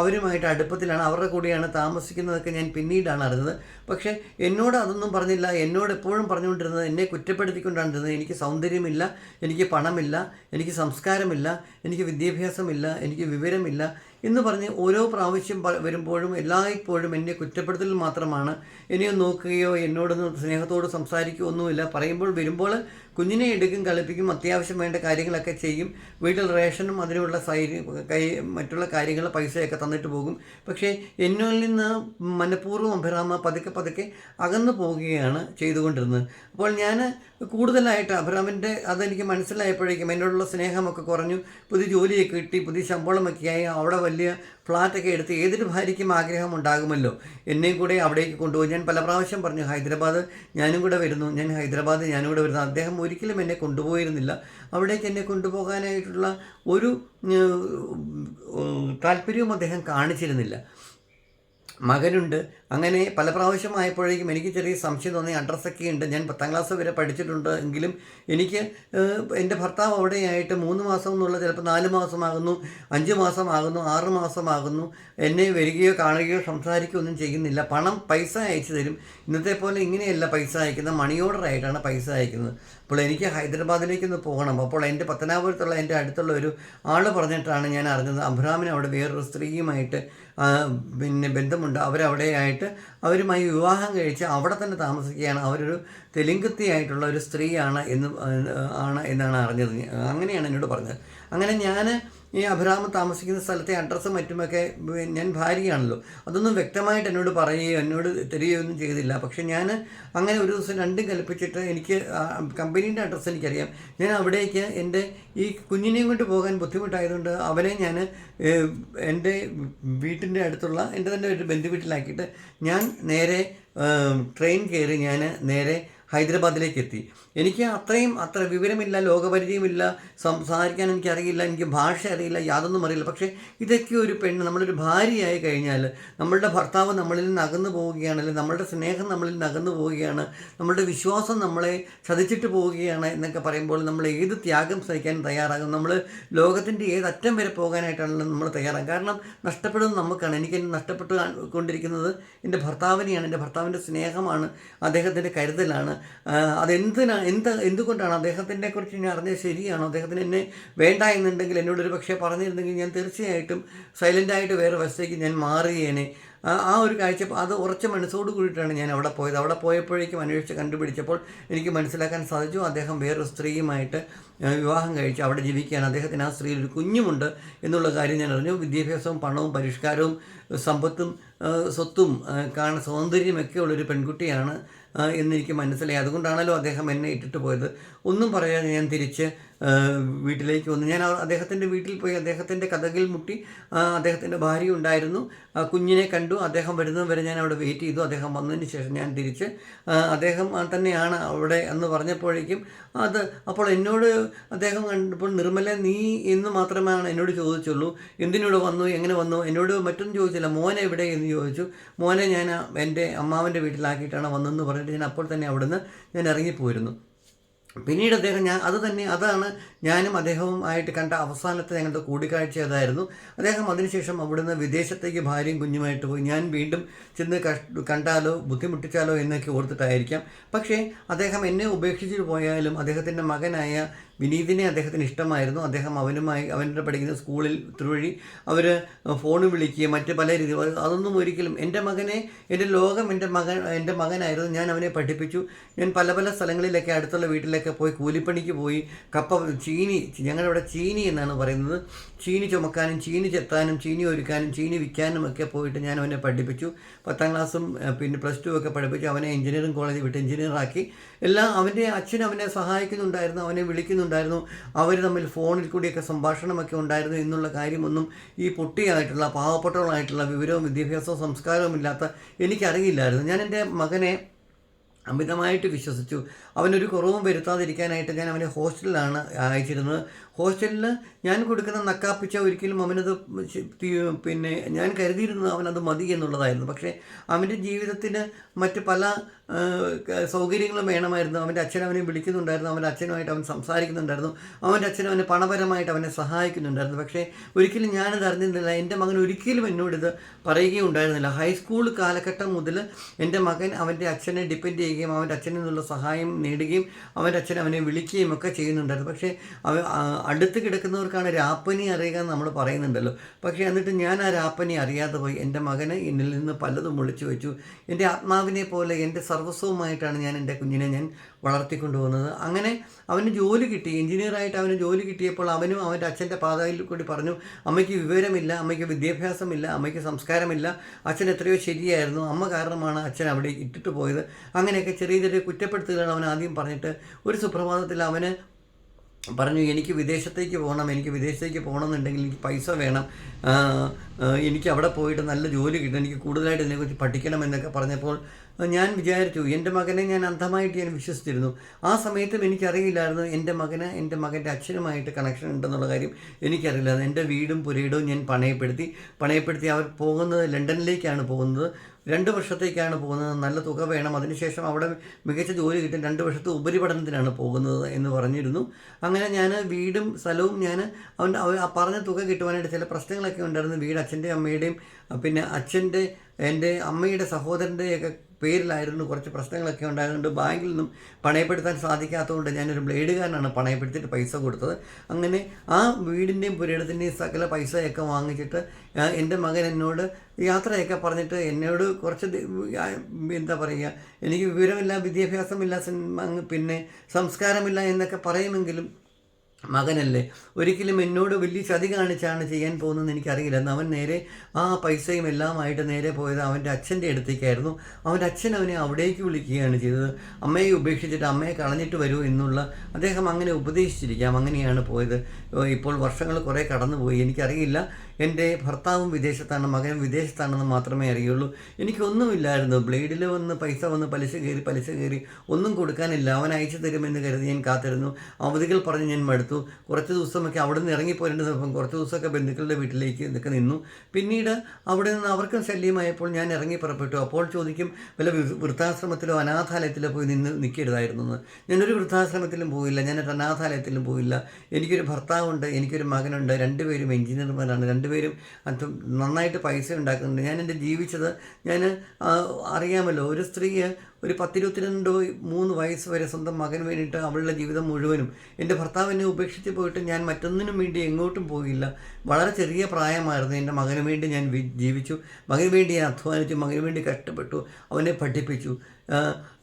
S1: അവരുമായിട്ട് അടുപ്പത്തിലാണ് അവരുടെ കൂടെയാണ് താമസിക്കുന്നതൊക്കെ ഞാൻ പിന്നീടാണ് അറിഞ്ഞത്. പക്ഷേ എന്നോട് അതൊന്നും പറഞ്ഞില്ല എന്നോട് എപ്പോഴും പറഞ്ഞുകൊണ്ടിരുന്നത് എന്നെ കുറ്റപ്പെടുത്തിക്കൊണ്ടാണ് ഇരുന്നത് എനിക്ക് സൗന്ദര്യമില്ല എനിക്ക് പണമില്ല എനിക്ക് സംസ്കാരമില്ല എനിക്ക് വിദ്യാഭ്യാസമില്ല എനിക്ക് വിവരമില്ല എന്ന് പറഞ്ഞ് ഓരോ പ്രാവശ്യം വരുമ്പോഴും എല്ലായ്പ്പോഴും എന്നെ കുറ്റപ്പെടുത്തൽ മാത്രമാണ്. എന്നെ നോക്കുകയോ എന്നോട് സ്നേഹത്തോട് സംസാരിക്കുകയോ ഒന്നുമില്ല. പറയുമ്പോൾ വരുമ്പോൾ കുഞ്ഞിനെ എടുക്കും കളിപ്പിക്കും അത്യാവശ്യം വേണ്ട കാര്യങ്ങളൊക്കെ ചെയ്യും. വീട്ടിൽ റേഷനും അതിനുള്ള സൈ കൈ മറ്റുള്ള കാര്യങ്ങൾ പൈസയൊക്കെ തന്നിട്ട് പോകും. പക്ഷേ എന്നിൽ നിന്ന് മനഃപൂർവം അഭിറാമ പതുക്കെ പതുക്കെ അകന്നു പോവുകയാണ് ചെയ്തുകൊണ്ടിരുന്നത്. അപ്പോൾ ഞാൻ കൂടുതലായിട്ട് അഭിറാമിന്റെ അതെനിക്ക് മനസ്സിലായപ്പോഴേക്കും എന്നോടുള്ള സ്നേഹമൊക്കെ കുറഞ്ഞു. പുതിയ ജോലിയൊക്കെ കിട്ടി പുതിയ ശമ്പളമൊക്കെ ആയി. അവിടെ വലിയ ഫ്ലാറ്റൊക്കെ എടുത്ത് ഏതൊരു ഭാര്യയ്ക്കും ആഗ്രഹം ഉണ്ടാകുമല്ലോ എന്നെയും കൂടെ അവിടേക്ക് കൊണ്ടുപോയി. ഞാൻ പല പ്രാവശ്യം പറഞ്ഞു ഹൈദരാബാദ് ഞാനും കൂടെ വരുന്നു ഞാൻ ഹൈദരാബാദ് ഞാനും കൂടെ വരുന്നു. അദ്ദേഹം ഒരിക്കലും എന്നെ കൊണ്ടുപോയിരുന്നില്ല. അവിടേക്ക് എന്നെ കൊണ്ടുപോകാനായിട്ടുള്ള ഒരു താല്പര്യവും അദ്ദേഹം കാണിച്ചിരുന്നില്ല. മകനുണ്ട്. അങ്ങനെ പല പ്രാവശ്യം ആയപ്പോഴേക്കും എനിക്ക് ചെറിയ സംശയം തോന്നി. അഡ്രസ്സൊക്കെ ഉണ്ട്. ഞാൻ പത്താം ക്ലാസ് വരെ പഠിച്ചിട്ടുണ്ട് എങ്കിലും എനിക്ക് എന്റെ ഭർത്താവ് അവിടെയായിട്ട് മൂന്ന് മാസം എന്നുള്ള ചിലപ്പോൾ നാല് മാസമാകുന്നു അഞ്ച് മാസമാകുന്നു ആറ് മാസമാകുന്നു. എന്നെ വരികയോ കാണുകയോ സംസാരിക്കുകയോ ഒന്നും ചെയ്യുന്നില്ല. പണം പൈസ അയച്ചു തരും. ഇന്നത്തെ പോലെ ഇങ്ങനെയല്ല പൈസ അയക്കുന്നത്. മണി ഓർഡർ ആയിട്ടാണ് പൈസ അയക്കുന്നത്. അപ്പോൾ എനിക്ക് ഹൈദരാബാദിലേക്ക് ഒന്ന് പോകണം. അപ്പോൾ എന്റെ പത്തനാപുരത്തുള്ള എന്റെ അടുത്തുള്ള ഒരു ആൾ പറഞ്ഞിട്ടാണ് ഞാൻ അറിഞ്ഞത്. അബ്രഹാമിന് അവിടെ വേറൊരു സ്ത്രീയുമായിട്ട് പിന്നെ ബന്ധമുണ്ട്. അവരവിടെ ആയിട്ട് അവരുമായി വിവാഹം കഴിച്ച് അവിടെ തന്നെ താമസിക്കുകയാണ്. അവരൊരു തെലുങ്കത്തിയായിട്ടുള്ള ഒരു സ്ത്രീയാണ് എന്ന് ആണ് എന്നാണ് അറിഞ്ഞത്. അങ്ങനെയാണ് എന്നോട് പറഞ്ഞത്. അങ്ങനെ ഞാൻ ഈ അഭിരാമം താമസിക്കുന്ന സ്ഥലത്തെ അഡ്രസ്സും മറ്റുമൊക്കെ ഞാൻ ഭാര്യയാണല്ലോ. അതൊന്നും വ്യക്തമായിട്ട് എന്നോട് പറയുകയോ എന്നോട് തരികയോ ഒന്നും ചെയ്തില്ല. പക്ഷെ ഞാൻ അങ്ങനെ ഒരു ദിവസം രണ്ടും കൽപ്പിച്ചിട്ട് എനിക്ക് കമ്പനീന്റെ അഡ്രസ്സ് എനിക്കറിയാം. ഞാൻ അവിടേക്ക് എന്റെ ഈ കുഞ്ഞിനെയും കൊണ്ട് പോകാൻ ബുദ്ധിമുട്ടായതുകൊണ്ട് അവനെ ഞാൻ എന്റെ വീട്ടിന്റെ അടുത്തുള്ള എന്റെ തന്നെ ഒരു ബന്ധുവീട്ടിലാക്കിയിട്ട് ഞാൻ നേരെ ട്രെയിൻ കയറി ഞാൻ നേരെ ഹൈദരാബാദിലേക്ക് എത്തി. എനിക്ക് അത്രയും അത്ര വിവരമില്ല ലോകപരിചയമില്ല സംസാരിക്കാൻ എനിക്കറിയില്ല എനിക്ക് ഭാഷ അറിയില്ല യാതൊന്നും അറിയില്ല. പക്ഷേ ഇതൊക്കെ ഒരു പെണ്ണ് നമ്മളൊരു ഭാര്യയായി കഴിഞ്ഞാൽ നമ്മളുടെ ഭർത്താവ് നമ്മളിൽ നിന്ന് അകന്നു പോവുകയാണ് അല്ലെങ്കിൽ നമ്മളുടെ സ്നേഹം നമ്മളിൽ നിന്ന് അകന്നു പോവുകയാണ് നമ്മളുടെ വിശ്വാസം നമ്മളെ ചതിച്ചിട്ട് പോവുകയാണ് എന്നൊക്കെ പറയുമ്പോൾ നമ്മൾ ഏത് ത്യാഗം സഹിക്കാൻ തയ്യാറാകും? നമ്മൾ ലോകത്തിന്റെ അറ്റം വരെ പോകാനായിട്ടാണല്ലോ നമ്മൾ തയ്യാറാകും കാരണം നഷ്ടപ്പെടുന്നത് നമുക്കാണ്. എനിക്ക് നഷ്ടപ്പെട്ടു കൊണ്ടിരിക്കുന്നത് എന്റെ ഭർത്താവിനെയാണ്. എന്റെ ഭർത്താവിന്റെ സ്നേഹമാണ് അദ്ദേഹത്തിന്റെ കരുതലാണ്. ആ, അതെന്തിനാ എന്ത് എന്തുകൊണ്ടാണ് അദ്ദേഹത്തിനെ കുറിച്ച് ഞാൻ അറിഞ്ഞത് ശരിയാണോ? അദ്ദേഹത്തിന് എന്നെ വേണ്ട എന്നുണ്ടെങ്കിൽ എന്നോട് ഒരു പക്ഷേ പറഞ്ഞിരുന്നെങ്കിൽ ഞാൻ തീർച്ചയായിട്ടും സൈലന്റായിട്ട് വേറെ വശത്തേക്ക് ഞാൻ മാറിയേനെ ആ ഒരു കാഴ്ച അത് ഉറച്ച മനസ്സോട് കൂടിയിട്ടാണ് ഞാൻ അവിടെ പോയത്. അവിടെ പോയപ്പോഴേക്കും അന്വേഷിച്ച് കണ്ടുപിടിച്ചപ്പോൾ എനിക്ക് മനസ്സിലാക്കാൻ സാധിച്ചു. അദ്ദേഹം വേറൊരു സ്ത്രീയുമായിട്ട് വിവാഹം കഴിച്ച്. അവിടെ ജീവിക്കുകയാണ്. അദ്ദേഹത്തിന് ആ സ്ത്രീയിൽ ഒരു കുഞ്ഞുമുണ്ട് എന്നുള്ള കാര്യം ഞാൻ അറിഞ്ഞു. വിദ്യാഭ്യാസവും പണവും പരിഷ്കാരവും സമ്പത്തും സ്വത്തും കാണ സൗന്ദര്യമൊക്കെ ഉള്ളൊരു പെൺകുട്ടിയാണ്. എന്നെനിക്ക് മനസ്സിലായി. അതുകൊണ്ടാണല്ലോ അദ്ദേഹം എന്നെ ഇട്ടിട്ട് പോയത്. ഒന്നും പറയാതെ ഞാൻ തിരിച്ച് വീട്ടിലേക്ക് വന്നു. ഞാൻ അദ്ദേഹത്തിന്റെ വീട്ടിൽ പോയി. അദ്ദേഹത്തിന്റെ കഥകിൽ മുട്ടി അദ്ദേഹത്തിന്റെ ഭാര്യ ഉണ്ടായിരുന്നു. കുഞ്ഞിനെ കണ്ടു. അദ്ദേഹം വരുന്നത് വരെ ഞാൻ അവിടെ വെയിറ്റ് ചെയ്തു. അദ്ദേഹം വന്നതിന് ശേഷം ഞാൻ തിരിച്ച് അദ്ദേഹം തന്നെയാണ് അവിടെ എന്ന് പറഞ്ഞപ്പോഴേക്കും അത് അപ്പോൾ എന്നോട് അദ്ദേഹം കണ്ടപ്പോൾ നിർമ്മല നീ എന്ന് മാത്രമാണ് എന്നോട് ചോദിച്ചുള്ളൂ. എന്തിനോട് വന്നു? എങ്ങനെ വന്നു? എന്നോട് മറ്റൊന്നും ചോദിച്ചില്ല. മോനെ എവിടെ എന്ന് ചോദിച്ചു. മോനെ ഞാൻ എന്റെ അമ്മാവന്റെ വീട്ടിലാക്കിയിട്ടാണ് വന്നതെന്ന് പറഞ്ഞിട്ട് ഞാൻ അപ്പോൾ തന്നെ അവിടുന്ന് ഞാൻ ഇറങ്ങിപ്പോയിരുന്നു പിന്നീട് അദ്ദേഹം ഞാൻ അത് തന്നെ അതാണ് ഞാനും അദ്ദേഹവും ആയിട്ട് കണ്ട അവസാനത്തെ ഞങ്ങളുടെ കൂടിക്കാഴ്ച അതായിരുന്നു. അദ്ദേഹം അതിനുശേഷം അവിടുന്ന് വിദേശത്തേക്ക് ഭാര്യയും കുഞ്ഞുമായിട്ട് പോയി. ഞാൻ വീണ്ടും ചെന്ന് കണ്ടാലോ ബുദ്ധിമുട്ടിച്ചാലോ എന്നൊക്കെ ഓർത്തിട്ടായിരിക്കാം. പക്ഷേ അദ്ദേഹം എന്നെ ഉപേക്ഷിച്ചിട്ട് പോയാലും അദ്ദേഹത്തിന്റെ മകനായ വിനീതിനെ അദ്ദേഹത്തിന് ഇഷ്ടമായിരുന്നു. അദ്ദേഹം അവനുമായി അവന്റെ പഠിക്കുന്ന സ്കൂളിൽ ത്രൂവഴി അവർ ഫോൺ വിളിക്കുകയും മറ്റ് പല രീതി അതൊന്നും ഒരിക്കലും എന്റെ മകനെ എന്റെ ലോകം എന്റെ മകൻ എന്റെ മകനായിരുന്നു. ഞാൻ അവനെ പഠിപ്പിച്ചു. ഞാൻ പല പല സ്ഥലങ്ങളിലൊക്കെ അടുത്തുള്ള വീട്ടിലൊക്കെ പോയി കൂലിപ്പണിക്ക് പോയി കപ്പ ചീനി ഞങ്ങളുടെ ഇവിടെ ചീനി എന്നാണ് പറയുന്നത്. ചീനി ചുമക്കാനും ചീനി ചെത്താനും ചീനി ഒരുക്കാനും ചീനി വിൽക്കാനും ഒക്കെ പോയിട്ട് ഞാൻ അവനെ പഠിപ്പിച്ചു. പത്താം ക്ലാസ്സും പിന്നെ പ്ലസ് ടു ഒക്കെ പഠിപ്പിച്ചു അവനെ എഞ്ചിനീയറിംഗ് കോളേജിൽ വിട്ട് എഞ്ചിനീയറാക്കി എല്ലാം അവന്റെ അച്ഛൻ അവനെ സഹായിക്കുന്നുണ്ടായിരുന്നു. അവനെ വിളിക്കുന്നുണ്ടായിരുന്നു. അവർ തമ്മിൽ ഫോണിൽ കൂടിയൊക്കെ സംഭാഷണമൊക്കെ ഉണ്ടായിരുന്നു എന്നുള്ള കാര്യമൊന്നും ഈ പൊട്ടിയായിട്ടുള്ള പാവപ്പെട്ടവളായിട്ടുള്ള വിവരവും വിദ്യാഭ്യാസവും സംസ്കാരവും ഇല്ലാത്ത എനിക്കറിയില്ലായിരുന്നു. ഞാൻ എന്റെ മകനെ അമിതമായിട്ട് വിശ്വസിച്ചു. അവനൊരു കുറവും വരുത്താതിരിക്കാനായിട്ട് ഞാൻ അവനെ ഹോസ്റ്റലിലാണ് അയച്ചിരുന്നത്. ഹോസ്റ്റലിൽ ഞാൻ കൊടുക്കുന്ന നക്കാപ്പിച്ച ഒരിക്കലും അവനത് പിന്നെ ഞാൻ കരുതിയിരുന്നത് അവനത് മതി എന്നുള്ളതായിരുന്നു. പക്ഷേ അവന്റെ ജീവിതത്തിന് മറ്റ് പല സൗകര്യങ്ങളും വേണമായിരുന്നു. അവന്റെ അച്ഛൻ അവനെ വിളിക്കുന്നുണ്ടായിരുന്നു. അവന്റെ അച്ഛനുമായിട്ട് അവൻ സംസാരിക്കുന്നുണ്ടായിരുന്നു. അവന്റെ അച്ഛൻ അവനെ പണപരമായിട്ട് അവനെ സഹായിക്കുന്നുണ്ടായിരുന്നു. പക്ഷേ ഒരിക്കലും ഞാനത് അറിഞ്ഞിരുന്നില്ല. എന്റെ മകൻ ഒരിക്കലും എന്നോടിത് പറയുകയും ഉണ്ടായിരുന്നില്ല ഹൈസ്കൂൾ കാലഘട്ടം മുതൽ എന്റെ മകൻ അവന്റെ അച്ഛനെ ഡിപ്പെൻഡ് ചെയ്യുകയും അവന്റെ അച്ഛനിൽ നിന്നുള്ള സഹായം നേടുകയും അവന്റെ അച്ഛൻ അവനെ വിളിക്കുകയും ഒക്കെ ചെയ്യുന്നുണ്ടായിരുന്നു. പക്ഷേ അവ അടുത്ത് കിടക്കുന്നവർക്കാണ് രാപ്പനി അറിയുക എന്ന് നമ്മൾ പറയുന്നുണ്ടല്ലോ. പക്ഷേ എന്നിട്ട് ഞാൻ ആ രാപ്പനി അറിയാതെ പോയി. എന്റെ മകന് എന്നിൽ നിന്ന് പലതും ഒളിച്ചു വെച്ചു എന്റെ ആത്മാവിനെ പോലെ എന്റെ സർവസ്വവുമായിട്ടാണ് ഞാൻ എന്റെ കുഞ്ഞിനെ ഞാൻ വളർത്തിക്കൊണ്ടുപോകുന്നത്. അങ്ങനെ അവന് ജോലി കിട്ടി. എഞ്ചിനീയറായിട്ട് അവന് ജോലി കിട്ടിയപ്പോൾ അവനും അവന്റെ അച്ഛന്റെ പാതയിൽ കൂടി പറഞ്ഞു അമ്മയ്ക്ക് വിവരമില്ല അമ്മയ്ക്ക് വിദ്യാഭ്യാസമില്ല അമ്മയ്ക്ക് സംസ്കാരമില്ല. അച്ഛൻ എത്രയോ ശരിയായിരുന്നു. അമ്മ കാരണമാണ് അച്ഛൻ അവിടെ ഇട്ടിട്ട് പോയത്. അങ്ങനെയൊക്കെ ചെറിയ ചെറിയ കുറ്റപ്പെടുത്തലുകൾ അവൻ ആദ്യം പറഞ്ഞിട്ട് ഒരു സുപ്രഭാതത്തിൽ അവന് പറഞ്ഞു എനിക്ക് വിദേശത്തേക്ക് പോകണം എനിക്ക് വിദേശത്തേക്ക് പോകണമെന്നുണ്ടെങ്കിൽ എനിക്ക് പൈസ വേണം. എനിക്ക് അവിടെ പോയിട്ട് നല്ല ജോലി കിട്ടും എനിക്ക് കൂടുതലായിട്ട് ഇതിനെക്കുറിച്ച് പഠിക്കണം എന്നൊക്കെ പറഞ്ഞപ്പോൾ ഞാൻ വിചാരിച്ചു എന്റെ മകനെ ഞാൻ അന്ധമായിട്ട് ഞാൻ വിശ്വസിച്ചിരുന്നു. ആ സമയത്തും എനിക്കറിയില്ലായിരുന്നു എന്റെ മകന് എന്റെ മകന്റെ അച്ഛനുമായിട്ട് കണക്ഷൻ ഉണ്ടെന്നുള്ള കാര്യം എനിക്കറിയില്ലായിരുന്നു. എന്റെ വീടും പുരയിടവും ഞാൻ പണയപ്പെടുത്തി പണയപ്പെടുത്തി അവർ പോകുന്നത് ലണ്ടനിലേക്കാണ് പോകുന്നത്. രണ്ട് വർഷത്തേക്കാണ് പോകുന്നത്. നല്ല തുക വേണം. അതിനുശേഷം അവിടെ മികച്ച ജോലി കിട്ടും. രണ്ട് വർഷത്തെ ഉപരിപഠനത്തിനാണ് പോകുന്നത് എന്ന് പറഞ്ഞിരുന്നു. അങ്ങനെ ഞാൻ വീടും സ്ഥലവും ഞാൻ അവന്റെ ആ പറഞ്ഞ തുക കിട്ടുവാനായിട്ട് ചില പ്രശ്നങ്ങളൊക്കെ ഉണ്ടായിരുന്നു. വീട് അച്ഛന്റെയും അമ്മയുടെയും പിന്നെ അച്ഛന്റെ എന്റെ അമ്മയുടെ സഹോദരന്റെയൊക്കെ പേരിലായിരുന്നു കുറച്ച് പ്രശ്നങ്ങളൊക്കെ ഉണ്ടായതുകൊണ്ട് ബാങ്കിൽ നിന്നും പണയപ്പെടുത്താൻ സാധിക്കാത്തതുകൊണ്ട് ഞാനൊരു ബ്ലേഡുകാരനാണ് പണയപ്പെടുത്തിയിട്ട് പൈസ കൊടുത്തത്. അങ്ങനെ ആ വീടിന്റെയും പുരയിടത്തിന്റെയും സകല പൈസയൊക്കെ വാങ്ങിച്ചിട്ട് എന്റെ മകൻ എന്നോട് യാത്രയൊക്കെ പറഞ്ഞിട്ട് എന്നോട് കുറച്ച് എന്താ പറയുക എനിക്ക് വിവരമില്ല വിദ്യാഭ്യാസമില്ല പിന്നെ സംസ്കാരമില്ല എന്നൊക്കെ പറയുമെങ്കിലും മകനല്ലേ? ഒരിക്കലും എന്നോട് വലിയ ചതി കാണിച്ചാണ് ചെയ്യാൻ പോകുന്നതെന്ന് എനിക്കറിയില്ല. അവൻ നേരെ ആ പൈസയും എല്ലാമായിട്ട് നേരെ പോയത് അവന്റെ അച്ഛന്റെ അടുത്തേക്കായിരുന്നു. അവന്റെ അച്ഛൻ അവനെ അവിടേക്ക് വിളിക്കുകയാണ് ചെയ്തത്. അമ്മയെ ഉപേക്ഷിച്ചിട്ട് അമ്മയെ കളഞ്ഞിട്ട് വരൂ എന്നുള്ള അദ്ദേഹം അങ്ങനെ ഉപദേശിച്ചിരിക്കാം. അങ്ങനെയാണ് പോയത്. ഇപ്പോൾ വർഷങ്ങൾ കുറേ കടന്നുപോയി. എനിക്കറിയില്ല എന്റെ ഭർത്താവും വിദേശത്താണ് മകനും വിദേശത്താണെന്ന് മാത്രമേ അറിയുള്ളൂ. എനിക്കൊന്നുമില്ലായിരുന്നു. ബ്ലേഡിൽ വന്ന് പൈസ വന്ന് പലിശ കയറി പലിശ കയറി ഒന്നും കൊടുക്കാനില്ല. അവൻ അയച്ചു തരുമെന്ന് കരുതി ഞാൻ കാത്തിരുന്നു. അവധികൾ പറഞ്ഞ് ഞാൻ മടുത്തു. കുറച്ച് ദിവസമൊക്കെ അവിടെ നിന്ന് ഇറങ്ങിപ്പോരേണ്ടത് അപ്പം കുറച്ച് ദിവസമൊക്കെ ബന്ധുക്കളുടെ വീട്ടിലേക്ക് ഇതൊക്കെ നിന്നു. പിന്നീട് അവിടെ നിന്ന് അവർക്കും ശല്യമായപ്പോൾ ഞാൻ ഇറങ്ങി പുറപ്പെട്ടു. അപ്പോൾ ചോദിക്കും വല്ല വൃദ്ധാശ്രമത്തിലോ അനാഥാലയത്തിലോ പോയി നിന്ന് നിൽക്കരുതായിരുന്നു എന്ന്. ഞാനൊരു വൃദ്ധാശ്രമത്തിലും പോയില്ല. ഞാനൊരു അനാഥാലയത്തിലും പോയില്ല. എനിക്കൊരു ഭർത്താവുണ്ട് എനിക്കൊരു മകനുണ്ട് രണ്ടുപേരും എഞ്ചിനീയർമാരാണ് രണ്ടുപേരും അത് നന്നായിട്ട് പൈസ ഉണ്ടാക്കുന്നുണ്ട്. ഞാൻ എന്റെ ജീവിച്ചത് ഞാൻ അറിയാമല്ലോ ഒരു സ്ത്രീയെ ഒരു പത്തിരുപത്തിരണ്ട് മൂന്ന് വയസ്സ് വരെ സ്വന്തം മകന് വേണ്ടിയിട്ട് അവളുടെ ജീവിതം മുഴുവനും എന്റെ ഭർത്താവ് എന്നെ ഉപേക്ഷിച്ച് പോയിട്ട് ഞാൻ മറ്റൊന്നിനും വേണ്ടി എങ്ങോട്ടും പോയില്ല. വളരെ ചെറിയ പ്രായമായിരുന്നു എന്റെ മകന് വേണ്ടി ഞാൻ ജീവിച്ചു. മകന് വേണ്ടി ഞാൻ അധ്വാനിച്ചു. മകന് വേണ്ടി കഷ്ടപ്പെട്ടു. അവനെ പഠിപ്പിച്ചു.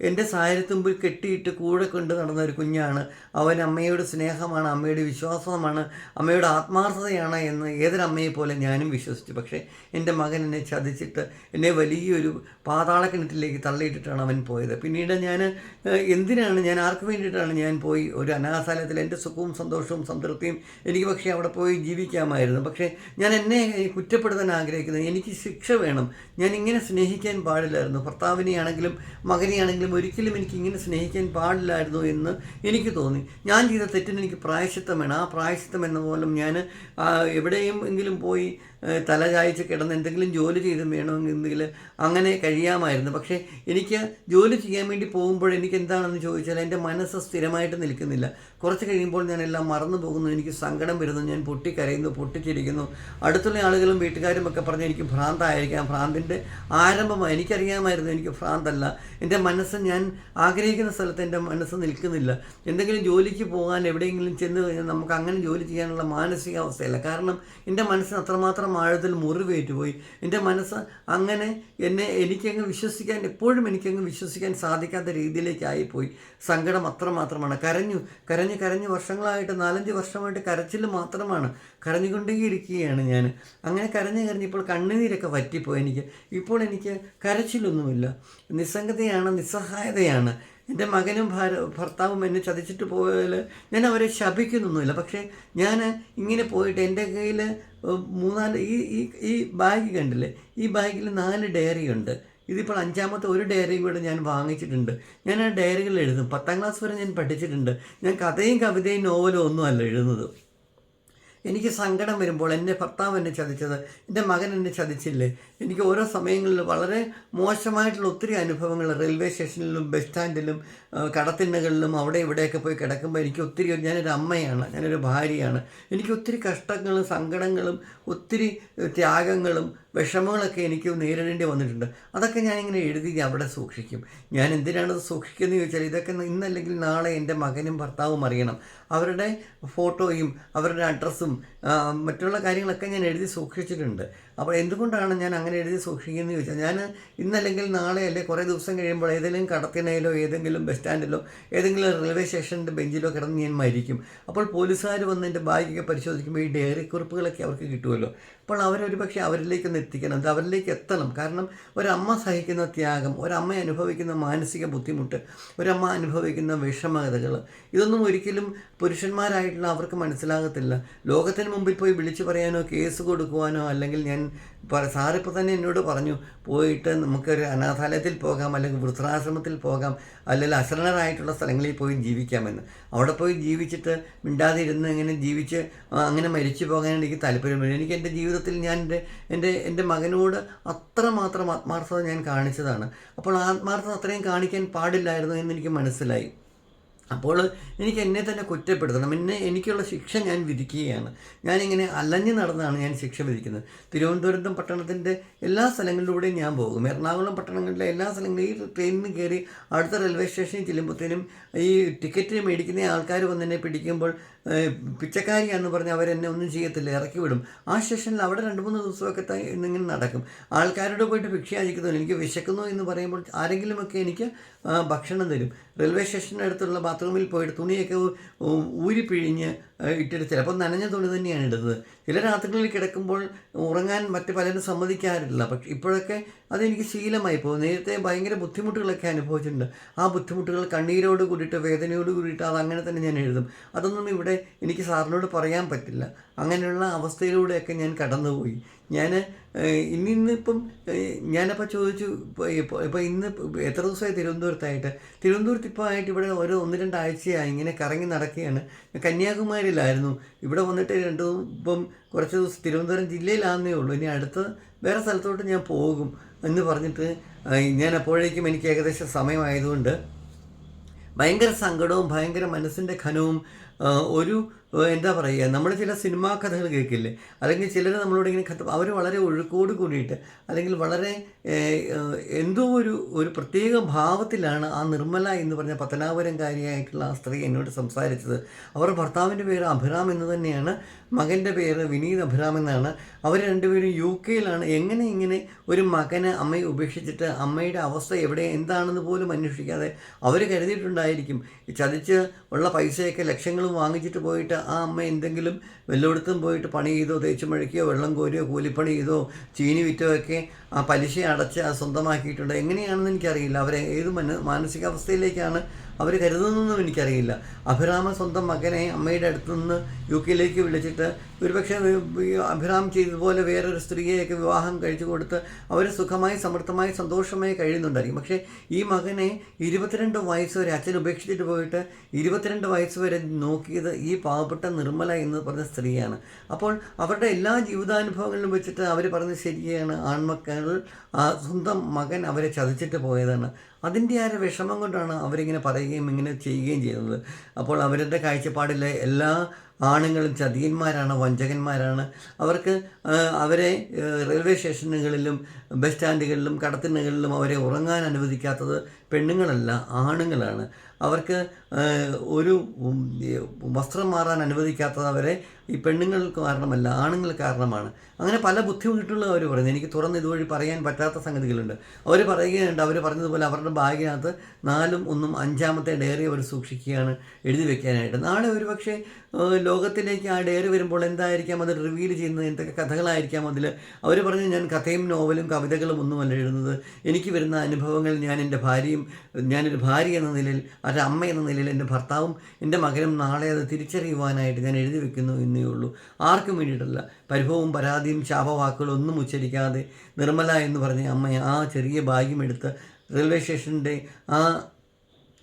S1: എന്റെ സാരത്തുമ്പിൽ കെട്ടിയിട്ട് കൂടെ കൊണ്ട് നടന്ന ഒരു കുഞ്ഞാണ്. അവൻ അമ്മയുടെ സ്നേഹമാണ് അമ്മയുടെ വിശ്വാസമാണ് അമ്മയുടെ ആത്മാർത്ഥതയാണ് എന്ന് ഏതൊരമ്മയെ പോലെ ഞാനും വിശ്വസിച്ചു. പക്ഷേ എന്റെ മകൻ എന്നെ ചതിച്ചിട്ട് എന്നെ വലിയൊരു പാതാളക്കിണറ്റിലേക്ക് തള്ളിയിട്ടിട്ടാണ് അവൻ പോയത്. പിന്നീട് ഞാൻ എന്തിനാണ് ഞാൻ ആർക്ക് വേണ്ടിയിട്ടാണ് ഞാൻ പോയി? ഒരു അനാഥാലയത്തിൽ എന്റെ സുഖവും സന്തോഷവും സംതൃപ്തിയും എനിക്ക് പക്ഷേ അവിടെ പോയി ജീവിക്കാമായിരുന്നു. പക്ഷേ ഞാൻ എന്നെ കുറ്റപ്പെടുത്താൻ ആഗ്രഹിക്കുന്നത് എനിക്ക് ശിക്ഷ വേണം. ഞാൻ ഇങ്ങനെ സ്നേഹിക്കാൻ പാടില്ലായിരുന്നു. ഭർത്താവിനെയാണെങ്കിലും മകനെയാണെങ്കിലും ഒരിക്കലും എനിക്ക് ഇങ്ങനെ സ്നേഹിക്കാൻ പാടില്ലായിരുന്നു എന്ന് എനിക്ക് തോന്നി. ഞാൻ ചെയ്ത തെറ്റിന് എനിക്ക് പ്രായശിത്തം വേണം ആ പ്രായശിത്തം എന്ന പോലും ഞാൻ എവിടെയും എങ്കിലും പോയി തല ചായച്ച് കിടന്ന് എന്തെങ്കിലും ജോലി ചെയ്ത് വേണമെങ്കിൽ അങ്ങനെ കഴിയാമായിരുന്നു. പക്ഷേ എനിക്ക് ജോലി ചെയ്യാൻ വേണ്ടി പോകുമ്പോൾ എനിക്ക് എന്താണെന്ന് ചോദിച്ചാൽ എന്റെ മനസ്സ് സ്ഥിരമായിട്ട് നിൽക്കുന്നില്ല. കുറച്ച് കഴിയുമ്പോൾ ഞാൻ എല്ലാം മറന്നു പോകുന്നു. എനിക്ക് സങ്കടം വരുന്നു. ഞാൻ പൊട്ടിക്കരയുന്നു പൊട്ടിച്ചിരിക്കുന്നു. അടുത്തുള്ള ആളുകളും വീട്ടുകാരും ഒക്കെ പറഞ്ഞ് എനിക്ക് ഭ്രാന്തായിരിക്കാം. ഭ്രാന്തിന്റെ ആരംഭമായി എനിക്കറിയാമായിരുന്നു എനിക്ക് ഭ്രാന്തല്ല. എന്റെ മനസ്സ് ഞാൻ ആഗ്രഹിക്കുന്ന സ്ഥലത്ത് എന്റെ മനസ്സ് നിൽക്കുന്നില്ല. എന്തെങ്കിലും ജോലിക്ക് പോകാൻ എവിടെയെങ്കിലും ചെന്ന് കഴിഞ്ഞാൽ നമുക്ക് അങ്ങനെ ജോലി ചെയ്യാനുള്ള മാനസികാവസ്ഥയല്ല. കാരണം എന്റെ മനസ്സിന് അത്രമാത്രം ആഴത്തിൽ മുറിവേറ്റുപോയി. എന്റെ മനസ്സ് അങ്ങനെ എന്നെ എനിക്കങ്ങ് വിശ്വസിക്കാൻ എപ്പോഴും എനിക്കങ്ങ് വിശ്വസിക്കാൻ സാധിക്കാത്ത രീതിയിലേക്കായിപ്പോയി. സങ്കടം അത്രമാത്രമാണ്. കരഞ്ഞു കരഞ്ഞ് കരഞ്ഞ് വർഷങ്ങളായിട്ട് നാലഞ്ച് വർഷമായിട്ട് കരച്ചിൽ മാത്രമാണ് കരഞ്ഞുകൊണ്ടേയിരിക്കുകയാണ് ഞാൻ. അങ്ങനെ കരഞ്ഞ് കരഞ്ഞ് ഇപ്പോൾ കണ്ണുനീരൊക്കെ വറ്റിപ്പോയി എനിക്ക്. ഇപ്പോൾ എനിക്ക് കരച്ചിലൊന്നുമില്ല. നിസ്സംഗതയാണ് നിസ്സഹായതയാണ്. എന്റെ മകനും ഭാര ഭർത്താവും എന്നെ ചതിച്ചിട്ട് പോയാൽ ഞാൻ അവരെ ശപിക്കുന്നൊന്നുമില്ല. പക്ഷേ ഞാൻ ഇങ്ങനെ പോയിട്ട് എന്റെ കയ്യിൽ മൂന്നാൽ ഈ ഈ ഈ ബാഗ് കണ്ടില്ലേ? ഈ ബാഗിൽ നാല് ഡയറി ഉണ്ട്. ഇതിപ്പോൾ അഞ്ചാമത്തെ ഒരു ഡയറി കൂടെ ഞാൻ വാങ്ങിച്ചിട്ടുണ്ട്. ഞാൻ ആ ഡയറികൾ എഴുതും. പത്താം ക്ലാസ് വരെ ഞാൻ പഠിച്ചിട്ടുണ്ട്. ഞാൻ കഥയും കവിതയും നോവലും ഒന്നും അല്ല എഴുതുന്നത്. എനിക്ക് സങ്കടം വരുമ്പോൾ എന്റെ ഭർത്താവ് എന്നെ ചതിച്ചത് എന്റെ മകൻ എന്നെ ചതിച്ചില്ലേ? എനിക്ക് ഓരോ സമയങ്ങളിൽ വളരെ മോശമായിട്ടുള്ള ഒത്തിരി അനുഭവങ്ങൾ റെയിൽവേ സ്റ്റേഷനിലും ബസ് സ്റ്റാൻഡിലും കടത്തിണ്ണകളിലും അവിടെ ഇവിടെയൊക്കെ പോയി കിടക്കുമ്പോൾ എനിക്ക് ഒത്തിരി ഞാനൊരു അമ്മയാണ് ഞാനൊരു ഭാര്യയാണ്. എനിക്ക് ഒത്തിരി കഷ്ടങ്ങളും സങ്കടങ്ങളും ഒത്തിരി ത്യാഗങ്ങളും വിഷമങ്ങളൊക്കെ എനിക്ക് നേരിടേണ്ടി വന്നിട്ടുണ്ട്. അതൊക്കെ ഇങ്ങനെ എഴുതി അവിടെ സൂക്ഷിക്കും. ഞാൻ എന്തിനാണത് സൂക്ഷിക്കുന്നത് ചോദിച്ചാൽ ഇതൊക്കെ ഇന്നല്ലെങ്കിൽ നാളെ എന്റെ മകനും ഭർത്താവും അറിയണം. അവരുടെ ഫോട്ടോയും അവരുടെ അഡ്രസ്സും മറ്റുള്ള കാര്യങ്ങളൊക്കെ ഞാൻ എഴുതി സൂക്ഷിച്ചിട്ടുണ്ട്. അപ്പോൾ എന്തുകൊണ്ടാണ് ഞാൻ അങ്ങനെ എഴുതി സൂക്ഷിക്കുന്നത് ചോദിച്ചാൽ ഞാൻ ഇന്നല്ലെങ്കിൽ നാളെ അല്ലെ കുറേ ദിവസം കഴിയുമ്പോൾ ഏതെങ്കിലും കടത്തിനയിലോ ഏതെങ്കിലും ബസ് സ്റ്റാൻഡിലോ ഏതെങ്കിലും റെയിൽവേ സ്റ്റേഷന്റെ ബെഞ്ചിലോ കിടന്ന് ഞാൻ മരിക്കും. അപ്പോൾ പോലീസുകാർ വന്ന് എന്റെ ബാഗൊക്കെ പരിശോധിക്കുമ്പോൾ ഈ ഡയറി കുറിപ്പുകളൊക്കെ അവർക്ക് കിട്ടുമല്ലോ. അപ്പോൾ അവരൊരു പക്ഷേ അവരിലേക്കൊന്ന് എത്തിക്കണം. അത് അവരിലേക്ക് എത്തണം. കാരണം ഒരമ്മ സഹിക്കുന്ന ത്യാഗം ഒരമ്മ അനുഭവിക്കുന്ന മാനസിക ബുദ്ധിമുട്ട് ഒരമ്മ അനുഭവിക്കുന്ന വിഷമതകൾ ഇതൊന്നും ഒരിക്കലും പുരുഷന്മാരായിട്ടുള്ള അവർക്ക് മനസ്സിലാകത്തില്ല. ലോകത്തിന് മുമ്പിൽ പോയി വിളിച്ചു പറയാനോ കേസ് കൊടുക്കുവാനോ അല്ലെങ്കിൽ ഞാൻ സാറിപ്പോൾ തന്നെ എന്നോട് പറഞ്ഞു പോയിട്ട് നമുക്കൊരു അനാഥാലയത്തിൽ പോകാം അല്ലെങ്കിൽ വൃദ്ധാശ്രമത്തിൽ പോകാം അല്ലെങ്കിൽ അശരണരായിട്ടുള്ള സ്ഥലങ്ങളിൽ പോയി ജീവിക്കാമെന്ന്. അവിടെ പോയി ജീവിച്ചിട്ട് മിണ്ടാതെ ഇരുന്ന് ഇങ്ങനെ ജീവിച്ച് അങ്ങനെ മരിച്ചു പോകാൻ എനിക്ക് താല്പര്യമില്ല എനിക്ക് എന്റെ ജീവിതത്തിൽ ഞാൻ എന്റെ എന്റെ എന്റെ മകനോട് അത്രമാത്രം ആത്മാർത്ഥത ഞാൻ കാണിച്ചതാണ്. അപ്പോൾ ആത്മാർത്ഥത അത്രയും കാണിക്കാൻ പാടില്ലായിരുന്നു എന്ന് എനിക്ക് മനസ്സിലായി. അപ്പോൾ എനിക്ക് എന്നെ തന്നെ കുറ്റപ്പെടുത്തണം. എന്നെ എനിക്കുള്ള ശിക്ഷ ഞാൻ വിധിക്കുകയാണ്. ഞാനിങ്ങനെ അലഞ്ഞു നടന്നാണ് ഞാൻ ശിക്ഷ വിധിക്കുന്നത്. തിരുവനന്തപുരത്തും പട്ടണത്തിന്റെ എല്ലാ സ്ഥലങ്ങളിലൂടെയും ഞാൻ പോകും. എറണാകുളം പട്ടണങ്ങളിലെ എല്ലാ സ്ഥലങ്ങളിലും ഈ ട്രെയിനിൽ കയറി അടുത്ത റെയിൽവേ സ്റ്റേഷനിൽ ചെല്ലുമ്പോഴത്തേനും ഈ ടിക്കറ്റ് മേടിക്കുന്ന ആൾക്കാർ വന്ന് എന്നെ പിടിക്കുമ്പോൾ പിച്ചക്കാരിയാണെന്ന് പറഞ്ഞ് അവരെന്നെ ഒന്നും ചെയ്യത്തില്ല ഇറക്കി വിടും. ആ സ്റ്റേഷനിൽ അവിടെ രണ്ട് മൂന്ന് ദിവസമൊക്കെ ഇന്നിങ്ങനെ നടക്കും. ആൾക്കാരോട് പോയിട്ട് ഭിക്ഷ എനിക്ക് വിശക്കുന്നു എന്ന് പറയുമ്പോൾ ആരെങ്കിലുമൊക്കെ എനിക്ക് ഭക്ഷണം തരും. റെയിൽവേ സ്റ്റേഷന്റെ അടുത്തുള്ള ബാത്റൂമിൽ പോയിട്ട് തുണിയൊക്കെ ഊരിപ്പിഴിഞ്ഞ് ഇട്ടിട്ട് ചിലപ്പോൾ നനഞ്ഞ തുണി തന്നെയാണ് ഇടുന്നത്. ചില രാത്രികളിൽ കിടക്കുമ്പോൾ ഉറങ്ങാൻ മറ്റു പലരും സമ്മതിക്കാറില്ല. പക്ഷെ ഇപ്പോഴൊക്കെ അതെനിക്ക് ശീലമായി പോകും നേരത്തെ ഭയങ്കര ബുദ്ധിമുട്ടുകളൊക്കെ അനുഭവിച്ചിട്ടുണ്ട്. ആ ബുദ്ധിമുട്ടുകൾ കണ്ണീരോട് കൂടിയിട്ട് വേദനയോട് കൂടിയിട്ട് അത് അങ്ങനെ തന്നെ ഞാൻ എഴുതും. അതൊന്നും ഇവിടെ എനിക്ക് സാറിനോട് പറയാൻ പറ്റില്ല. അങ്ങനെയുള്ള അവസ്ഥയിലൂടെയൊക്കെ ഞാൻ കടന്നുപോയി. ഞാൻ ഇനി ഇന്നിപ്പം ഞാനപ്പോൾ ചോദിച്ചു ഇപ്പോൾ ഇന്ന് എത്ര ദിവസമായി തിരുവനന്തപുരത്തായിട്ട്? തിരുവനന്തപുരത്ത് ഇപ്പോൾ ആയിട്ട് ഇവിടെ ഒരു ഒന്ന് രണ്ടാഴ്ചയായി ഇങ്ങനെ കറങ്ങി നടക്കുകയാണ്. കന്യാകുമാരിയിലായിരുന്നു. ഇവിടെ വന്നിട്ട് രണ്ടു ഇപ്പം കുറച്ച് ദിവസം തിരുവനന്തപുരം ജില്ലയിലാണെന്നേ ഉള്ളൂ. ഇനി അടുത്ത വേറെ സ്ഥലത്തോട്ട് ഞാൻ പോകും. എന്ന് പറഞ്ഞിട്ട് ഞാൻ അപ്പോഴേക്കും എനിക്ക് ഏകദേശം സമയമായതുകൊണ്ട് ഭയങ്കര സങ്കടവും ഭയങ്കര മനസ്സിന്റെ ഖനവും ഒരു എന്താ പറയുക നമ്മൾ ചില സിനിമാ കഥകൾ കേൾക്കില്ലേ? അല്ലെങ്കിൽ ചിലർ നമ്മളോട് ഇങ്ങനെ കഥ അവർ വളരെ ഒഴുക്കോട് കൂടിയിട്ട് അല്ലെങ്കിൽ വളരെ എന്തോ ഒരു ഒരു പ്രത്യേക ഭാവത്തിലാണ് ആ നിർമ്മല എന്ന് പറഞ്ഞ പത്തനാപുരംകാരിയായിട്ടുള്ള ആ സ്ത്രീ എന്നോട് സംസാരിച്ചത്. അവർ ഭർത്താവിന്റെ പേര് അഭിറാം എന്ന് തന്നെയാണ് മകന്റെ പേര് വിനീത് അഭിറാം എന്നാണ്. അവർ രണ്ടുപേരും യു കെയിലാണ്. എങ്ങനെ ഇങ്ങനെ ഒരു മകനെ അമ്മയെ ഉപേക്ഷിച്ചിട്ട് അമ്മയുടെ അവസ്ഥ എവിടെ എന്താണെന്ന് പോലും അന്വേഷിക്കാതെ അവർ കരുതിയിട്ടുണ്ടായിരിക്കും. ചതിച്ച് ഉള്ള പൈസയൊക്കെ ലക്ഷങ്ങളും വാങ്ങിച്ചിട്ട് പോയിട്ട് ആ അമ്മ എന്തെങ്കിലും വല്ലയിടത്തും പോയിട്ട് പണി ചെയ്തോ തേച്ച് മഴയ്ക്കോ വെള്ളം കോരിയോ കൂലിപ്പണി ചെയ്തോ ചീനി വിറ്റോ ഒക്കെ ആ പലിശ അടച്ച് ആ സ്വന്തമാക്കിയിട്ടുണ്ട്. എങ്ങനെയാണെന്ന് എനിക്കറിയില്ല. അവരെ ഏത് മന മാനസികാവസ്ഥയിലേക്കാണ് അവർ കരുതുന്നതെന്നും എനിക്കറിയില്ല. അഭിരാമ സ്വന്തം മകനെ അമ്മയുടെ അടുത്ത് നിന്ന് യു കെയിലേക്ക് വിളിച്ചിട്ട് ഒരുപക്ഷെ അഭിരാം ചെയ്തതുപോലെ വേറൊരു സ്ത്രീയെയൊക്കെ വിവാഹം കഴിച്ചു കൊടുത്ത് അവർ സുഖമായി സമൃദ്ധമായി സന്തോഷമായി കഴിയുന്നുണ്ടായിരിക്കും. പക്ഷേ ഈ മകനെ ഇരുപത്തിരണ്ട് വയസ്സ് വരെ അച്ഛൻ ഉപേക്ഷിച്ചിട്ട് പോയിട്ട് ഇരുപത്തിരണ്ട് വയസ്സ് വരെ നോക്കിയത് ഈ പാവപ്പെട്ട നിർമ്മല എന്ന് പറഞ്ഞ സ്ത്രീയാണ്. അപ്പോൾ അവരുടെ എല്ലാ ജീവിതാനുഭവങ്ങളിലും വെച്ചിട്ട് അവർ പറഞ്ഞത് ശരിയാണ്. ആൺമക്കൾ സ്വന്തം മകൻ അവരെ ചതിച്ചിട്ട് പോയതാണ്. അതിന്റെ ആ വിഷമം കൊണ്ടാണ് അവരിങ്ങനെ പറയുകയും ഇങ്ങനെ ചെയ്യുകയും ചെയ്യുന്നത് അപ്പോൾ അവരുടെ കാഴ്ചപ്പാടിലെ എല്ലാ ആണുങ്ങളും ചതിയന്മാരാണ് വഞ്ചകന്മാരാണ്. അവർക്ക് അവരെ റെയിൽവേ സ്റ്റേഷനുകളിലും ബസ് സ്റ്റാൻഡുകളിലും കടത്തിനുകളിലും അവരെ ഉറങ്ങാൻ അനുവദിക്കാത്തത് പെണ്ണുങ്ങളല്ല ആണുങ്ങളാണ്. അവർക്ക് ഒരു വസ്ത്രം മാറാൻ അനുവദിക്കാത്തവരെ ഈ പെണ്ണുങ്ങൾ കാരണമല്ല ആണുങ്ങൾ കാരണമാണ്. അങ്ങനെ പല ബുദ്ധിമുട്ടുകളും അവർ പറയുന്നത് എനിക്ക് തുറന്ന് ഇതുവഴി പറയാൻ പറ്റാത്ത സംഗതികളുണ്ട്. അവർ പറയുകയുണ്ട് അവർ പറഞ്ഞതുപോലെ അവരുടെ ബാഗിനകത്ത് നാലും ഒന്നും അഞ്ചാമത്തെ ഡയറി അവർ സൂക്ഷിക്കുകയാണ് എഴുതി വെക്കാനായിട്ട്. നാളെ ഒരു പക്ഷേ ലോകത്തിലേക്ക് ആ ഡയറി വരുമ്പോൾ എന്തായിരിക്കാം അത് റിവീൽ ചെയ്യുന്നത് എന്തൊക്കെ കഥകളായിരിക്കാം അതിൽ? അവർ പറഞ്ഞു ഞാൻ കഥയും നോവലും കവിതകളും ഒന്നുമല്ല എഴുതുന്നത്. എനിക്ക് വരുന്ന അനുഭവങ്ങൾ ഞാൻ എന്റെ ഭാര്യയും ഞാനൊരു ഭാര്യ എന്ന നിലയിൽ ഒരു അമ്മ എന്ന നിലയിൽ എന്റെ ഭർത്താവും എന്റെ മകനും നാളെ അത് തിരിച്ചറിയുവാനായിട്ട് ഞാൻ എഴുതി വെക്കുന്നു എന്നേ ഉള്ളൂ. ആർക്കും വേണ്ടിയിട്ടല്ല. പരിഭവവും പരാതിയും ശാപവാക്കുകളും ഒന്നും ഉച്ചരിക്കാതെ നിർമ്മല എന്ന് പറഞ്ഞ അമ്മയെ ആ ചെറിയ ഭാഗ്യമെടുത്ത് റെയിൽവേ സ്റ്റേഷന്റെ ആ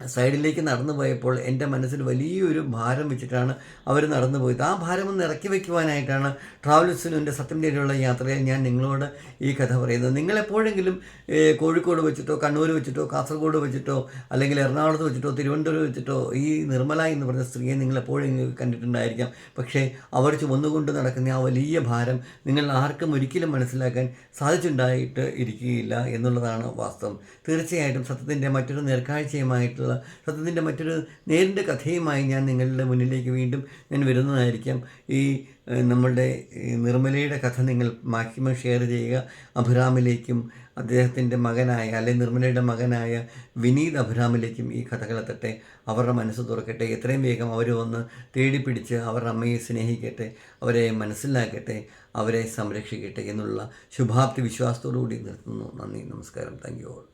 S1: സൈഡിലേക്ക് നടന്നു പോയപ്പോൾ എന്റെ മനസ്സിൽ വലിയൊരു ഭാരം വെച്ചിട്ടാണ് അവർ നടന്നു പോയത്. ആ ഭാരം ഒന്ന് ഇറക്കി വയ്ക്കുവാനായിട്ടാണ് സത്യം തേടിയുള്ള യാത്രയിൽ ഞാൻ നിങ്ങളോട് ഈ കഥ പറയുന്നത്. നിങ്ങളെപ്പോഴെങ്കിലും കോഴിക്കോട് വെച്ചിട്ടോ കണ്ണൂർ വെച്ചിട്ടോ കാസർഗോഡ് വെച്ചിട്ടോ അല്ലെങ്കിൽ എറണാകുളത്ത് വെച്ചിട്ടോ തിരുവനന്തപുരം വെച്ചിട്ടോ ഈ നിർമ്മല എന്ന് പറഞ്ഞ സ്ത്രീയെ നിങ്ങൾ എപ്പോഴെങ്കിലും കണ്ടിട്ടുണ്ടായിരിക്കാം. പക്ഷേ അവർ ചുമന്നുകൊണ്ട് നടക്കുന്ന ആ വലിയ ഭാരം നിങ്ങൾ ആർക്കും ഒരിക്കലും മനസ്സിലാക്കാൻ സാധിച്ചിട്ടുണ്ടായിട്ട് ഇരിക്കുകയില്ല എന്നുള്ളതാണ് വാസ്തവം. തീർച്ചയായിട്ടും സത്യത്തിന്റെ മറ്റൊരു നേർക്കാഴ്ചയുമായിട്ടുള്ള സത്യത്തിന്റെ മറ്റൊരു നേരിന്റെ കഥയുമായി ഞാൻ നിങ്ങളുടെ മുന്നിലേക്ക് വീണ്ടും ഞാൻ വരുന്നതായിരിക്കാം. ഈ നമ്മളുടെ നിർമ്മലയുടെ കഥ നിങ്ങൾ മാക്സിമം ഷെയർ ചെയ്യുക. അഭിറാമിലേക്കും അദ്ദേഹത്തിന്റെ മകനായ അല്ലെ നിർമ്മലയുടെ മകനായ വിനീത് അഭിരാമിലേക്കും ഈ കഥകളെത്തട്ടെ അവരുടെ മനസ്സ് തുറക്കട്ടെ. എത്രയും വേഗം അവർ വന്ന് തേടിപ്പിടിച്ച് അവരുടെ അമ്മയെ സ്നേഹിക്കട്ടെ. അവരെ മനസ്സിലാക്കട്ടെ. അവരെ സംരക്ഷിക്കട്ടെ എന്നുള്ള ശുഭാപ്തി വിശ്വാസത്തോടു കൂടി നിർത്തുന്നു. നന്ദി. നമസ്കാരം. Thank you all.